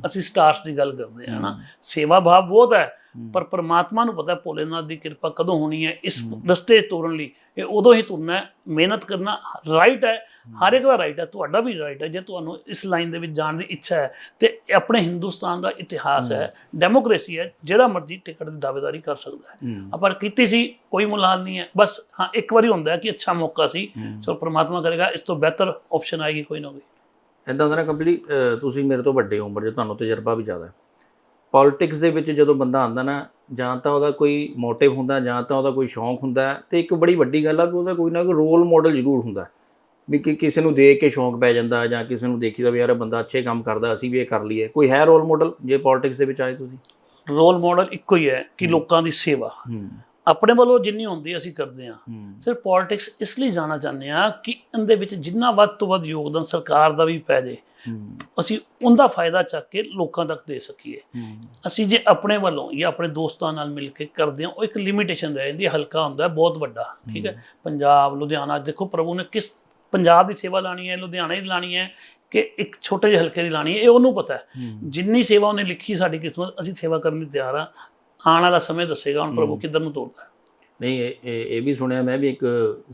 ਅਸੀਂ ਸਟਾਰਸ ਦੀ ਗੱਲ ਕਰਦੇ ਹਾਂ ਨਾ ਸੇਵਾ ਭਾਵ ਬਹੁਤ ਹੂੰ। ਪਰ ਪਰਮਾਤਮਾ ਨੂੰ ਪਤਾ ਭੋਲੇਨਾਥ ਦੀ ਕਿਰਪਾ ਕਦੋਂ ਹੋਣੀ ਹੈ ਇਸ। ਰਸਤੇ ਤੋਰਨ ਲਈ। ਇਹ ਉਦੋਂ ਹੀ ਤੁਰਨਾ ਮਿਹਨਤ ਕਰਨਾ ਰਾਈਟ ਹੈ ਹਰ ਇੱਕ ਦਾ ਰਾਈਟ ਹੈ ਤੁਹਾਡਾ ਵੀ ਰਾਈਟ ਹੈ ਜੇ ਤੁਹਾਨੂੰ ਇਸ ਲਾਈਨ ਦੇ ਵਿੱਚ ਜਾਣ ਦੀ ਇੱਛਾ ਹੈ ਤੇ ਆਪਣੇ ਹਿੰਦੁਸਤਾਨ ਦਾ ਇਤਿਹਾਸ ਹੈ ਡੈਮੋਕ੍ਰੇਸੀ ਹੈ ਜਿਹੜਾ ਮਰਜ਼ੀ ਟਿਕਟ ਦੀ ਦਾਅਵੇਦਾਰੀ ਕਰ ਸਕਦਾ ਹੈ। ਆਪਾਂ ਕੀਤੀ ਸੀ ਕੋਈ ਮੁਲਾਲ ਨਹੀਂ ਹੈ ਬਸ ਹਾਂ ਇੱਕ ਵਾਰੀ ਹੁੰਦਾ ਹੈ ਕਿ ਅੱਛਾ ਮੌਕਾ ਸੀ। ਚਲੋ ਪ੍ਰਮਾਤਮਾ ਕਰੇਗਾ ਇਸ ਤੋਂ ਬਿਹਤਰ ਆਪਸ਼ਨ ਆਏਗੀ ਕੋਈ ਨਾ ਕੋਈ ਇਦਾਂ ਹੁੰਦਾ ਨਾ ਕੰਪਲੀ ਤੁਸੀਂ ਮੇਰੇ ਤੋਂ ਵੱਡੇ ਉਮਰ 'ਚ ਤੁਹਾਨੂੰ ਤਜਰਬਾ ਵੀ ਜ਼ਿਆਦਾ ਹੈ। ਪੋਲਿਟਿਕਸ ਦੇ ਵਿੱਚ ਜਦੋਂ ਬੰਦਾ ਆਉਂਦਾ ਨਾ ਜਾਂ ਤਾਂ ਉਹਦਾ ਕੋਈ ਮੋਟਿਵ ਹੁੰਦਾ ਜਾਂ ਤਾਂ ਉਹਦਾ ਕੋਈ ਸ਼ੌਂਕ ਹੁੰਦਾ ਤੇ ਇੱਕ ਬੜੀ ਵੱਡੀ ਗੱਲ ਆ ਕਿ ਉਹਦਾ ਕੋਈ ਨਾ ਕੋਈ ਰੋਲ ਮਾਡਲ ਜ਼ਰੂਰ ਹੁੰਦਾ। ਵੀ ਕਿ ਕਿਸੇ ਨੂੰ ਦੇਖ ਕੇ ਸ਼ੌਂਕ ਪੈ ਜਾਂਦਾ ਜਾਂ ਕਿਸੇ ਨੂੰ ਦੇਖੀਦਾ ਵੀ ਯਾਰ ਇਹ ਬੰਦਾ ਅੱਛੇ ਕੰਮ ਕਰਦਾ ਅਸੀਂ ਵੀ ਇਹ ਕਰ ਲਈਏ। ਕੋਈ ਹੈ ਰੋਲ ਮਾਡਲ ਜੇ ਪੋਲਿਟਿਕਸ ਦੇ ਵਿੱਚ ਆਏ ਤੁਸੀਂ? ਰੋਲ ਮਾਡਲ ਇੱਕੋ ਹੀ ਹੈ ਕਿ ਲੋਕਾਂ ਦੀ ਸੇਵਾ। ਆਪਣੇ ਵੱਲੋਂ ਜਿੰਨੀ ਹੁੰਦੀ ਹੈ ਅਸੀਂ ਕਰਦੇ ਹਾਂ। ਸਿਰਫ ਪੋਲਿਟਿਕਸ ਇਸ ਲਈ ਜਾਣਾ ਚਾਹੁੰਦੇ ਹਾਂ ਕਿ ਇਹਦੇ ਵਿੱਚ ਜਿੰਨਾ ਵੱਧ ਤੋਂ ਵੱਧ ਯੋਗਦਾਨ ਸਰਕਾਰ ਦਾ ਵੀ ਪੈ ਜੇ ਅਸੀਂ ਉਹਦਾ ਫਾਇਦਾ ਚੱਕ ਕੇ ਲੋਕਾਂ ਤੱਕ ਦੇ ਸਕੀਏ। ਹੂੰ। ਅਸੀਂ ਜੇ ਆਪਣੇ ਵੱਲੋਂ ਜਾਂ ਆਪਣੇ ਦੋਸਤਾਂ ਨਾਲ ਮਿਲ ਕੇ ਕਰਦੇ ਹਾਂ ਉਹ ਇੱਕ ਲਿਮਿਟੇਸ਼ਨ ਰਹਿ ਜਾਂਦੀ ਹੈ ਹਲਕਾ ਹੁੰਦਾ ਹੈ ਬਹੁਤ ਵੱਡਾ ਠੀਕ ਹੈ। ਪੰਜਾਬ ਲੁਧਿਆਣਾ ਦੇਖੋ ਪ੍ਰਭੂ ਨੇ ਕਿਸ ਪੰਜਾਬ ਦੀ ਸੇਵਾ ਲਾਣੀ ਹੈ ਲੁਧਿਆਣਾ ਦੀ ਲਾਣੀ ਹੈ ਕਿ ਇੱਕ ਛੋਟੇ ਜਿਹੇ ਹਲਕੇ ਦੀ ਲਾਣੀ ਹੈ ਇਹ ਉਹਨੂੰ ਪਤਾ ਹੈ। ਹੂੰ। ਜਿੰਨੀ ਸੇਵਾ ਉਹਨੇ ਲਿਖੀ ਸਾਡੀ ਕਿਸਮਤ ਅਸੀਂ ਸੇਵਾ ਕਰਨ ਲਈ ਤਿਆਰ ਆ ਆਉਣ ਵਾਲਾ ਸਮੇਂ ਦੱਸੇਗਾ ਹੁਣ ਪ੍ਰਭੂ ਹੂੰ। ਕਿੱਧਰ ਨੂੰ ਤੋਰਦਾ ਹੈ। ਨਹੀਂ ਇਹ ਵੀ ਸੁਣਿਆ ਮੈਂ ਵੀ ਇੱਕ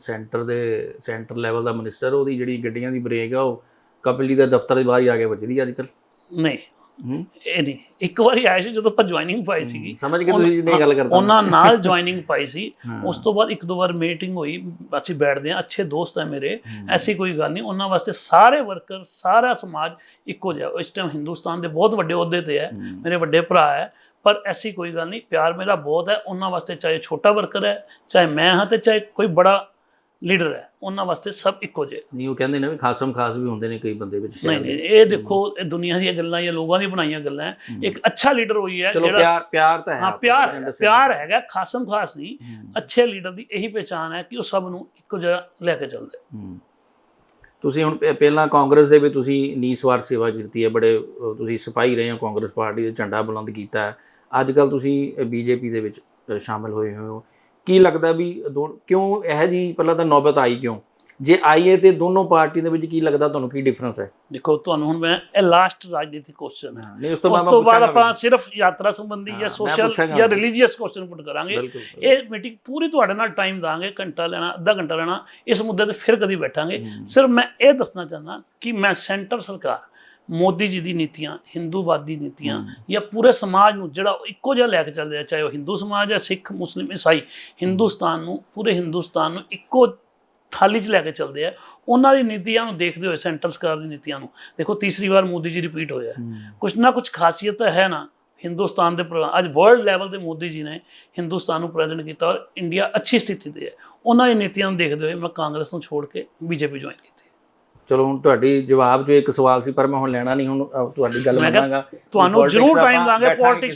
ਸੈਂਟਰ ਦੇ ਸੈਂਟਰ ਲੈਵਲ ਦਾ ਮਿਨਿਸਟਰ ਉਹਦੀ ਜਿਹੜੀ ਗੱਡੀਆਂ ਦੀ ਬ੍ਰੇਕ ਆ ਉਹ ਕਪਿਲ ਜੀ ਦੇ ਦਫ਼ਤਰ ਦੇ ਬਾਹਰ ਹੀ ਆ ਕੇ ਵੱਜਦੀ ਆ ਅੱਜ ਕੱਲ ਨਹੀਂ ਇਹ ਨਹੀਂ। ਇੱਕ ਵਾਰੀ ਆਏ ਸੀ ਜਦੋਂ ਆਪਾਂ ਜੁਆਇਨਿੰਗ ਪਾਈ ਸੀਗੀ। ਸਮਝ ਕੇ ਤੁਸੀਂ ਜਿੰਨੀ ਗੱਲ ਕਰਦੇ। ਉਹਨਾਂ ਨਾਲ ਜੁਆਇਨਿੰਗ ਪਾਈ ਸੀ। (laughs) ਉਸ ਤੋਂ ਬਾਅਦ ਇੱਕ ਦੋ ਵਾਰ ਮੀਟਿੰਗ ਹੋਈ। ਅਸੀਂ ਬੈਠਦੇ ਹਾਂ। ਅੱਛੇ ਦੋਸਤ ਹੈ ਮੇਰੇ। ਐਸੀ ਕੋਈ ਗੱਲ ਨਹੀਂ। ਉਹਨਾਂ ਵਾਸਤੇ ਸਾਰੇ ਵਰਕਰ ਸਾਰਾ ਸਮਾਜ ਇੱਕੋ ਜਿਹਾ। ਇਸ ਟਾਈਮ ਹਿੰਦੁਸਤਾਨ ਦੇ ਬਹੁਤ ਵੱਡੇ ਅਹੁਦੇ ਤੇ ਹੂੰ। ਮੇਰੇ ਵੱਡੇ ਭਰਾ ਹੈ। ਪਰ ਐਸੀ ਕੋਈ ਗੱਲ ਨਹੀਂ। ਪਿਆਰ ਮੇਰਾ ਬਹੁਤ ਹੈ। ਉਹਨਾਂ ਵਾਸਤੇ ਚਾਹੇ ਛੋਟਾ ਵਰਕਰ ਹੈ ਚਾਹੇ ਮੈਂ ਹਾਂ ਤੇ ਚਾਹੇ ਕੋਈ ਬੜਾ ਲੀਡਰ ਹੈ ਉਹਨਾਂ ਵਾਸਤੇ ਸਭ ਇੱਕੋ ਜਿਹੇ ਨਹੀਂ ਉਹ ਕਹਿੰਦੇ ਨੇ ਵੀ ਖਾਸਮ ਖਾਸ ਵੀ ਹੁੰਦੇ ਨੇ ਕਈ ਬੰਦੇ ਵਿੱਚ ਨਹੀਂ ਨਹੀਂ ਇਹ ਦੇਖੋ ਇਹ ਦੁਨੀਆ ਦੀਆਂ ਗੱਲਾਂ ਜਾਂ ਲੋਕਾਂ ਦੀ ਬਣਾਈਆਂ ਗੱਲਾਂ। ਇੱਕ ਅੱਛਾ ਲੀਡਰ ਹੋਈ ਹੈ ਚਲੋ ਪਿਆਰ ਪਿਆਰ ਤਾਂ ਹੈ ਹਾਂ ਪਿਆਰ। ਪਿਆਰ ਹੈਗਾ ਖਾਸਮ ਖਾਸ ਨਹੀਂ। ਅੱਛੇ ਲੀਡਰ ਦੀ ਇਹੀ ਪਛਾਣ ਹੈ ਕਿ ਉਹ ਸਭ ਨੂੰ ਇੱਕੋ ਜਿਹਾ ਲੈ ਕੇ ਚੱਲਦਾ। ਤੁਸੀਂ ਹੁਣ ਪਹਿ- ਪਹਿਲਾਂ ਕਾਂਗਰਸ ਦੇ ਵਿੱਚ ਤੁਸੀਂ ਨੀਸਵਾਰ ਸੇਵਾ ਕੀਤੀ ਹੈ ਬੜੇ ਤੁਸੀਂ ਸਿਪਾਹੀ ਰਹੇ ਹੋ ਕਾਂਗਰਸ ਪਾਰਟੀ ਦੇ ਝੰਡਾ ਬੁਲੰਦ ਕੀਤਾ ਹੈ ਅੱਜ ਕੱਲ ਤੁਸੀਂ ਬੀਜੇਪੀ ਦੇ ਵਿੱਚ ਸ਼ਾਮਿਲ ਹੋਏ ਹੋਏ ਹੋ ਕੀ ਲੱਗਦਾ ਵੀ ਦੋ ਕਿਉਂ ਇਹ ਜੀ ਪਹਿਲਾਂ ਤਾਂ ਨੌਬਤ ਆਈ ਕਿਉਂ? ਜੇ ਆਈਏ ਤੇ ਦੋਨੋਂ ਪਾਰਟੀ ਦੇ ਵਿੱਚ ਕੀ ਲੱਗਦਾ ਤੁਹਾਨੂੰ ਕੀ ਡਿਫਰੈਂਸ ਹੈ? ਦੇਖੋ ਤੁਹਾਨੂੰ ਹੁਣ ਮੈਂ ਇਹ ਲਾਸਟ ਰਾਜਨੀਤਿਕ ਕੁਐਸਚਨ ਹੈ। ਨਹੀਂ ਉਸ ਤੋਂ ਬਾਅਦ ਆਪਾਂ ਸਿਰਫ ਯਾਤਰਾ ਸੰਬੰਧੀ ਹਾਂ, ਜਾਂ ਮੈਂ ਸੋਸ਼ਲ ਪੁੱਛਾਂਗਾ ਜਾਂ। ਰਿਲੀਜੀਅਸ ਕੁਐਸਚਨ ਪੁੱਟ ਕਰਾਂਗੇ। ਬਿਲਕੁਲ ਇਹ ਮੀਟਿੰਗ ਪੂਰੀ ਤੁਹਾਡੇ ਨਾਲ ਟਾਈਮ ਦਾਂਗੇ ਘੰਟਾ ਲੈਣਾ ਅੱਧਾ ਘੰਟਾ ਲੈਣਾ ਇਸ ਮੁੱਦੇ ਤੇ ਫਿਰ ਕਦੀ ਬੈਠਾਂਗੇ। ਹੂੰ। ਸਿਰਫ ਮੈਂ ਇਹ ਦੱਸਣਾ ਚਾਹੁੰਦਾ ਕਿ ਮੈਂ ਸੈਂਟਰ ਸਰਕਾਰ ਮੋਦੀ ਜੀ ਦੀ ਨੀਤੀਆਂ ਹਿੰਦੂਵਾਦੀ ਨੀਤੀਆਂ। ਜਾਂ ਪੂਰੇ ਸਮਾਜ ਨੂੰ ਜਿਹੜਾ ਇੱਕੋ ਜਿਹਾ ਲੈ ਕੇ ਚੱਲਦੇ ਆ ਚਾਹੇ ਉਹ ਹਿੰਦੂ ਸਮਾਜ ਹੈ ਸਿੱਖ ਮੁਸਲਿਮ ਈਸਾਈ ਹਿੰਦੁਸਤਾਨ ਨੂੰ ਪੂਰੇ ਹਿੰਦੁਸਤਾਨ ਨੂੰ ਇੱਕੋ ਥਾਲੀ 'ਚ ਲੈ ਕੇ ਚੱਲਦੇ ਆ। ਉਹਨਾਂ ਦੀ ਨੀਤੀਆਂ ਨੂੰ ਦੇਖਦੇ ਹੋਏ ਸੈਂਟਰ ਸਰਕਾਰ ਦੀ ਨੀਤੀਆਂ ਨੂੰ। ਦੇਖੋ ਤੀਸਰੀ ਵਾਰ ਮੋਦੀ ਜੀ ਰਿਪੀਟ ਹੋਇਆ। ਕੁਛ ਨਾ ਕੁਛ ਖਾਸੀਅਤ ਤਾਂ ਹੈ ਨਾ ਹਿੰਦੁਸਤਾਨ ਦੇ ਪ੍ਰੋਗਰਾਮ ਅੱਜ ਵਰਲਡ ਲੈਵਲ ਤੇ ਮੋਦੀ ਜੀ ਨੇ ਹਿੰਦੁਸਤਾਨ ਨੂੰ ਪ੍ਰੈਜ਼ੈਂਟ ਕੀਤਾ ਔਰ ਇੰਡੀਆ ਅੱਛੀ ਸਥਿਤੀ ਤੇ ਹੈ। ਉਹਨਾਂ ਦੀ ਨੀਤੀਆਂ ਨੂੰ ਦੇਖਦੇ ਹੋਏ ਮੈਂ ਕਾਂਗਰਸ ਨੂੰ ਛੋੜ ਕੇ ਬੀਜੇਪੀ ਜੁਆਇਨ ਕੀਤੀ। ਚਲੋ ਹੁਣ ਤੁਹਾਡੀ ਜਵਾਬ ਜੋ ਇੱਕ ਸਵਾਲ ਸੀ ਪਰ ਮੈਂ ਹੁਣ ਲੈਣਾ ਨਹੀਂ ਹੁਣ ਅਹ, ਤੁਹਾਡੀ ਗੱਲ ਮੈਂ ਕਿਹਾ, ਮੰਨਾਂਗਾ ਤੁਹਾਨੂੰ ਜ਼ਰੂਰ time ਦਾਂਗੇ, ਬੈਠਾਂਗੇ politics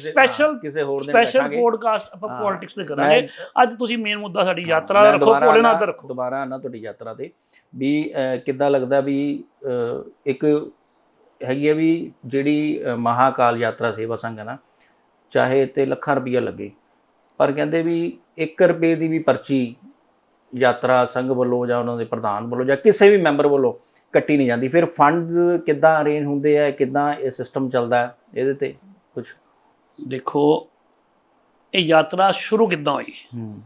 ਕਿਸੇ- ਹੋਰ ਦਿਨ ਸਪੈਸ਼ਲ ਬੈਠਾਂਗੇ। ਪੋਡਕਾਸਟ ਆਪਾਂ ਹਾਂ। ਪੋਲਿਟਿਕਸ ਤੇ ਕਰਾਂਗੇ ਅੱਜ ਤੁਸੀਂ ਮੇਨ ਮੁੱਦਾ ਸਾਡੀ ਯਾਤਰਾ ਮੈਂ ਦਾ ਰੱਖੋ ਦੁਬਾਰਾ ਦਾ ਆਉਣਾ- ਰੱਖੋ ਦੁਬਾਰਾ ਆਣਾ ਤੁਹਾਡੀ ਯਾਤਰਾ ਤੇ ਵੀ ਅਹ, ਕਿੱਦਾਂ ਲੱਗਦਾ ਵੀ ਅਹ, ਇੱਕ ਹੈਗੀ ਹੈ ਵੀ ਜਿਹੜੀ ਅਹ, ਮਹਾਕਾਲ ਯਾਤਰਾ ਸੇਵਾ ਸੰਘ ਹੈ ਨਾ ਚਾਹੇ ਤੇ ਲੱਖਾਂ ਰੁਪਈਆ ਲੱਗੇ ਪਰ ਕਹਿੰਦੇ ਵੀ 1 ਰੁਪਏ ਦੀ ਵੀ ਪਰਚੀ ਯਾਤਰਾ ਸੰਘ ਵੱਲੋਂ ਜਾਂ ਉਹਨਾਂ ਦੇ ਪ੍ਰਧਾਨ ਵੱਲੋਂ ਜਾਂ ਕਿਸੇ ਵੀ ਮੈਂਬਰ ਵੱਲੋਂ ਕੱਟੀ ਨਹੀਂ ਜਾਂਦੀ। ਫਿਰ ਫੰਡ ਕਿੱਦਾਂ ਅਰੇਂਜ ਹੁੰਦੇ ਆ ਕਿੱਦਾਂ ਇਹ ਸਿਸਟਮ ਚੱਲਦਾ ਹੈ ਇਹਦੇ ਤੇ ਕੁਝ ਦੇਖੋ ਇਹ ਯਾਤਰਾ ਸ਼ੁਰੂ ਕਿੱਦਾਂ ਹੋਈ? ਹੂੰ।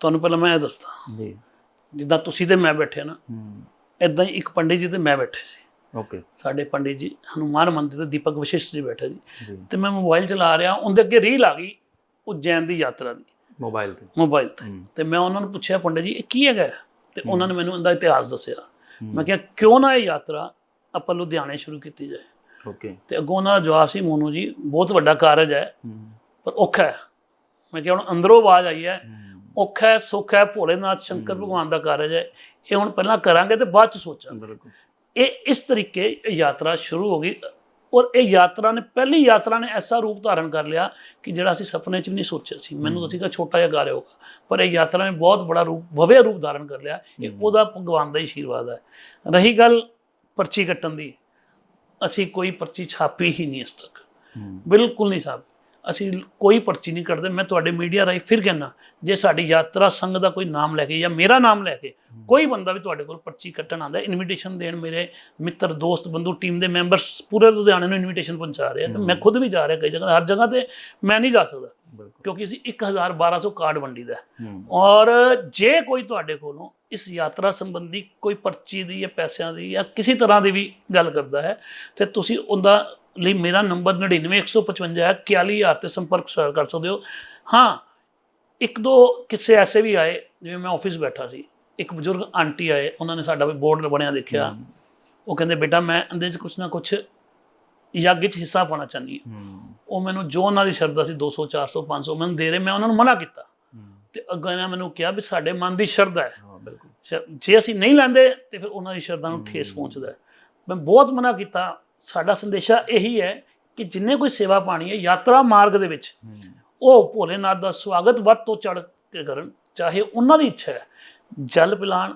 ਤੁਹਾਨੂੰ ਪਹਿਲਾਂ ਮੈਂ ਇਹ ਦੱਸਦਾ। ਜੀ। ਜਿੱਦਾਂ ਤੁਸੀਂ ਤੇ ਮੈਂ ਬੈਠੇ ਨਾ ਹੂੰ। ਇਦਾਂ ਹੀ ਇੱਕ ਪੰਡਿਤ ਜੀ ਤੇ ਮੈਂ ਬੈਠੇ ਸੀ। ਓਕੇ। ਸਾਡੇ ਪੰਡਿਤ ਜੀ ਹਨੂਮਾਨ ਮੰਦਿਰ ਤੇ ਦੀਪਕ ਵਸ਼ਿਸ਼ਟ ਜੀ ਬੈਠੇ ਜੀ। ਤੇ ਮੈਂ ਮੋਬਾਈਲ ਚਲਾ ਰਿਹਾ ਉਹਦੇ ਅੱਗੇ ਰੀਲ ਆ ਗਈ ਉਜੈਨ ਦੀ ਯਾਤਰਾ ਦੀ। ਮੋਬਾਈਲ ਤੇ। ਮੋਬਾਈਲ ਤੇ। ਤੇ ਮੈਂ ਉਹਨਾਂ ਨੂੰ ਪੁੱਛਿਆ ਪੰਡਿਤ ਜੀ ਇਹ ਕੀ ਹੈਗਾ? ਤੇ ਉਹਨਾਂ ਨੇ ਮੈਨੂੰ ਇਹਦਾ ਇਤਿਹਾਸ ਦੱਸਿਆ। ਮੈਂ ਕਿਹਾ ਕਿਉਂ ਨਾ ਇਹ ਯਾਤਰਾ ਆਪਾਂ ਲੁਧਿਆਣੇ ਸ਼ੁਰੂ ਕੀਤੀ ਜਾਏ? ਓਕੇ। ਤੇ ਅੱਗੋਂ ਉਹਨਾਂ ਦਾ ਜਵਾਬ ਸੀ ਮੋਨੂ ਜੀ ਬਹੁਤ ਵੱਡਾ ਕਾਰਜ ਹੈ ਪਰ ਔਖਾ ਹੈ। ਮੈਂ ਕਿਹਾ ਹੁਣ ਅੰਦਰੋਂ ਆਵਾਜ਼ ਆਈ ਹੈ ਔਖਾ ਹੈ ਸੁੱਖ ਹੈ ਭੋਲੇਨਾਥ ਸ਼ੰਕਰ ਭਗਵਾਨ ਦਾ ਕਾਰਜ ਹੈ। ਇਹ ਹੁਣ ਪਹਿਲਾਂ ਕਰਾਂਗੇ ਤੇ ਬਾਅਦ ਚ ਸੋਚਾਂਗੇ। ਬਿਲਕੁਲ। ਇਹ ਇਸ ਤਰੀਕੇ ਯਾਤਰਾ ਸ਼ੁਰੂ ਹੋ ਗਈ। ਔਰ ਇਹ ਯਾਤਰਾ ਨੇ ਪਹਿਲੀ ਯਾਤਰਾ ਨੇ ਐਸਾ ਰੂਪ ਧਾਰਨ ਕਰ ਲਿਆ ਕਿ ਜਿਹੜਾ ਅਸੀਂ ਸੁਪਨੇ 'ਚ ਵੀ ਨਹੀਂ ਸੋਚਿਆ ਸੀ। ਮੈਨੂੰ ਤਾਂ ਸੀਗਾ ਛੋਟਾ ਜਿਹਾ ਕਾਰਜ ਹੋਗਾ ਪਰ ਇਹ ਯਾਤਰਾ ਨੇ ਬਹੁਤ ਬੜਾ ਰੂਪ ਭਵਿਆ ਰੂਪ ਧਾਰਨ ਕਰ ਲਿਆ ਇਹ। ਉਹਦਾ ਭਗਵਾਨ ਦਾ ਹੀ ਆਸ਼ੀਰਵਾਦ ਹੈ। ਰਹੀ ਗੱਲ ਪਰਚੀ ਕੱਟਣ ਦੀ ਅਸੀਂ ਕੋਈ ਪਰਚੀ ਛਾਪੀ ਹੀ ਨਹੀਂ ਇਸ ਤੱਕ। ਬਿਲਕੁਲ ਨਹੀਂ ਸਾਹਿਬ ਅਸੀਂ ਕੋਈ ਪਰਚੀ ਨਹੀਂ ਕੱਢਦੇ ਮੈਂ ਤੁਹਾਡੇ ਮੀਡੀਆ ਰਾਹੀਂ ਫਿਰ ਕਹਿਣਾ ਜੇ ਸਾਡੀ ਯਾਤਰਾ ਸੰਘ ਦਾ ਕੋਈ ਨਾਮ ਲੈ ਕੇ ਜਾਂ ਮੇਰਾ ਨਾਮ ਲੈ ਕੇ ਕੋਈ ਬੰਦਾ ਵੀ ਤੁਹਾਡੇ ਕੋਲ ਪਰਚੀ ਕੱਟਣ ਆਉਂਦਾ ਇਨਵੀਟੇਸ਼ਨ ਦੇਣ ਮੇਰੇ ਮਿੱਤਰ ਦੋਸਤ ਬੰਧੂ ਟੀਮ ਦੇ ਮੈਂਬਰਸ ਪੂਰੇ ਲੁਧਿਆਣੇ ਨੂੰ ਇਨਵੀਟੇਸ਼ਨ ਪਹੁੰਚਾ ਰਹੇ ਆ ਤੇ ਮੈਂ ਖੁਦ ਵੀ ਜਾ ਰਿਹਾ ਕਈ ਜਗ੍ਹਾ ਹਰ ਜਗ੍ਹਾ ਤੇ ਮੈਂ ਨਹੀਂ ਜਾ ਸਕਦਾ ਕਿਉਂਕਿ ਅਸੀਂ 1200 ਕਾਰਡ ਵੰਡੀਦਾ ਔਰ ਜੇ ਕੋਈ ਤੁਹਾਡੇ ਕੋਲੋਂ ਇਸ ਯਾਤਰਾ ਸੰਬੰਧੀ ਕੋਈ ਪਰਚੀ ਦੀ ਜਾਂ ਪੈਸਿਆਂ ਦੀ ਜਾਂ ਕਿਸੇ ਤਰ੍ਹਾਂ ਦੀ ਵੀ ਗੱਲ ਕਰਦਾ ਹੈ ਤੇ ਤੁਸੀਂ ਉਹਦਾ ਲਈ ਮੇਰਾ ਨੰਬਰ 99155 ਹੈ 41000 ਤੇ ਸੰਪਰਕ ਕਰ ਸਕਦੇ ਹੋ। ਹਾਂ ਇੱਕ ਦੋ ਕਿਸੇ ਐਸੇ ਵੀ ਆਏ ਜਿਵੇਂ ਮੈਂ ਆਫਿਸ ਬੈਠਾ ਸੀ ਇੱਕ ਬਜ਼ੁਰਗ ਆਂਟੀ ਆਏ ਉਹਨਾਂ ਨੇ ਸਾਡਾ ਵੀ ਬੋਰਡ ਬਣਿਆ ਦੇਖਿਆ। ਉਹ ਕਹਿੰਦੇ ਬੇਟਾ ਮੈਂ ਇਹਦੇ 'ਚ ਕੁਛ ਨਾ ਕੁਛ ਯੱਗ 'ਚ ਹਿੱਸਾ ਪਾਉਣਾ ਚਾਹੁੰਦੀ ਹਾਂ। ਉਹ ਮੈਨੂੰ ਜੋ ਉਹਨਾਂ ਦੀ ਸ਼ਰਧਾ ਸੀ 200 400 500 ਮੈਨੂੰ ਦੇ ਰਹੇ ਮੈਂ ਉਹਨਾਂ ਨੂੰ ਮਨਾ ਕੀਤਾ। ਤੇ ਅੱਗੇ ਇਹਨਾਂ ਮੈਨੂੰ ਕਿਹਾ ਵੀ ਸਾਡੇ ਮਨ ਦੀ ਸ਼ਰਧਾ ਹੈ। ਹਾਂ ਬਿਲਕੁਲ। ਜੇ ਅਸੀਂ ਨਹੀਂ ਲੈਂਦੇ ਤੇ ਫਿਰ ਉਹਨਾਂ ਦੀ ਸ਼ਰਧਾ ਨੂੰ ਠੇਸ ਪਹੁੰਚਦਾ ਹੈ। ਮੈਂ ਬਹੁਤ ਮਨਾ ਕੀਤਾ ਸਾਡਾ ਸੰਦੇਸ਼ਾ ਇਹੀ ਹੈ ਕਿ ਜਿੰਨੇ ਕੋਈ ਸੇਵਾ ਪਾਣੀ ਹੈ ਯਾਤਰਾ ਮਾਰਗ ਦੇ ਵਿੱਚ ਹੂੰ ਉਹ ਭੋਲੇਨਾਥ ਦਾ ਸਵਾਗਤ ਵੱਧ ਤੋਂ ਚੜ ਕੇ ਕਰਨ ਚਾਹੇ ਉਹਨਾਂ ਦੀ ਇੱਛਾ ਹੈ। ਜਲ ਪਿਲਾਣ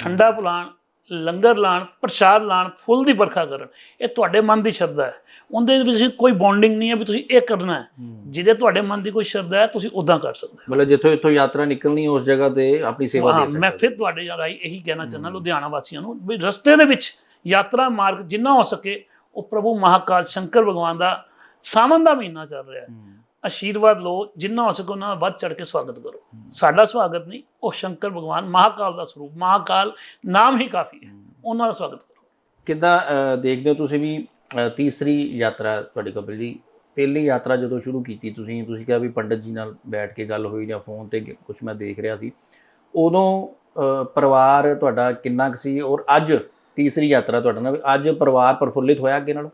ਠੰਡਾ ਪਿਲਾਣ ਲੰਗਰ ਲਾਣ ਪ੍ਰਸ਼ਾਦ ਲਾਣ ਫੁੱਲ ਦੀ ਵਰਖਾ ਕਰਨ ਇਹ ਤੁਹਾਡੇ ਮਨ ਦੀ ਸ਼ਰਧਾ ਹੈ। ਉਹਦੇ ਵਿੱਚ ਕੋਈ ਬੌਂਡਿੰਗ ਨਹੀਂ ਹੈ ਵੀ ਤੁਸੀਂ ਇਹ ਕਰਨਾ ਹੈ। ਜਿਹਦੇ ਤੁਹਾਡੇ ਮਨ ਦੀ ਕੋਈ ਸ਼ਰਧਾ ਹੈ ਤੁਸੀਂ ਉਦਾਂ ਕਰ ਸਕਦੇ ਹੋ। ਮਤਲਬ ਜਿੱਥੋਂ ਇੱਥੋਂ ਯਾਤਰਾ ਨਿਕਲਣੀ ਉਸ ਜਗ੍ਹਾ ਤੇ ਆਪਣੀ ਸੇਵਾ ਹਾਂ ਦੇ ਮੈਂ ਸਕਦੇ ਫਿਰ ਤੁਹਾਡੇ ਰਾਹੀਂ ਇਹੀ ਕਹਿਣਾ ਚਾਹੁੰਦਾ ਲੁਧਿਆਣਾ ਵਾਸੀਆਂ ਨੂੰ ਵੀ ਰਸਤੇ ਦੇ ਵਿੱਚ ਯਾਤਰਾ ਮਾਰਗ ਜਿੰਨਾ ਹੋ ਸਕੇ ਉਹ ਪ੍ਰਭੂ ਮਹਾਕਾਲ ਸ਼ੰਕਰ ਭਗਵਾਨ ਦਾ ਸਾਵਨ ਦਾ ਮਹੀਨਾ ਚੱਲ ਰਿਹਾ ਹੈ। ਆਸ਼ੀਰਵਾਦ ਲਓ ਜਿੰਨਾ ਹੋ ਸਕੇ ਉਹਨਾਂ ਦਾ ਵੱਧ ਚੜ ਕੇ ਸਵਾਗਤ ਕਰੋ। ਸਾਡਾ ਸਵਾਗਤ ਨਹੀਂ ਉਹ ਸ਼ੰਕਰ ਭਗਵਾਨ ਮਹਾਕਾਲ ਦਾ ਸਰੂਪ ਮਹਾਕਾਲ ਨਾਮ ਹੀ ਕਾਫੀ ਹੈ। ਉਹਨਾਂ ਦਾ ਸਵਾਗਤ ਕਰੋ। ਕਿੱਦਾਂ ਦੇਖਦੇ ਹੋ ਤੁਸੀਂ ਵੀ ਤੀਸਰੀ ਯਾਤਰਾ ਤੁਹਾਡੀ ਕਪਿਲ ਜੀ ਪਹਿਲੀ ਯਾਤਰਾ ਜਦੋਂ ਸ਼ੁਰੂ ਕੀਤੀ ਤੁਸੀਂ ਤੁਸੀਂ ਕਿਹਾ ਵੀ ਪੰਡਤ ਜੀ ਨਾਲ ਬੈਠ ਕੇ ਗੱਲ ਹੋਈ ਜਾਂ ਫੋਨ ਤੇ ਕੁਝ ਮੈਂ ਦੇਖ ਰਿਹਾ ਸੀ। ਉਦੋਂ ਪਰਿਵਾਰ ਤੁਹਾਡਾ ਕਿੰਨਾ ਕੁ ਸੀ ਔਰ ਅੱਜ ਤੀਸਰੀ ਯਾਤਰਾ ਤੁਹਾਡਾ ਨਾਲ ਅੱਜ ਪਰਿਵਾਰ ਪ੍ਰਫੁੱਲਿਤ ਹੋਇਆ ਅੱਗੇ ਨਾਲੋਂ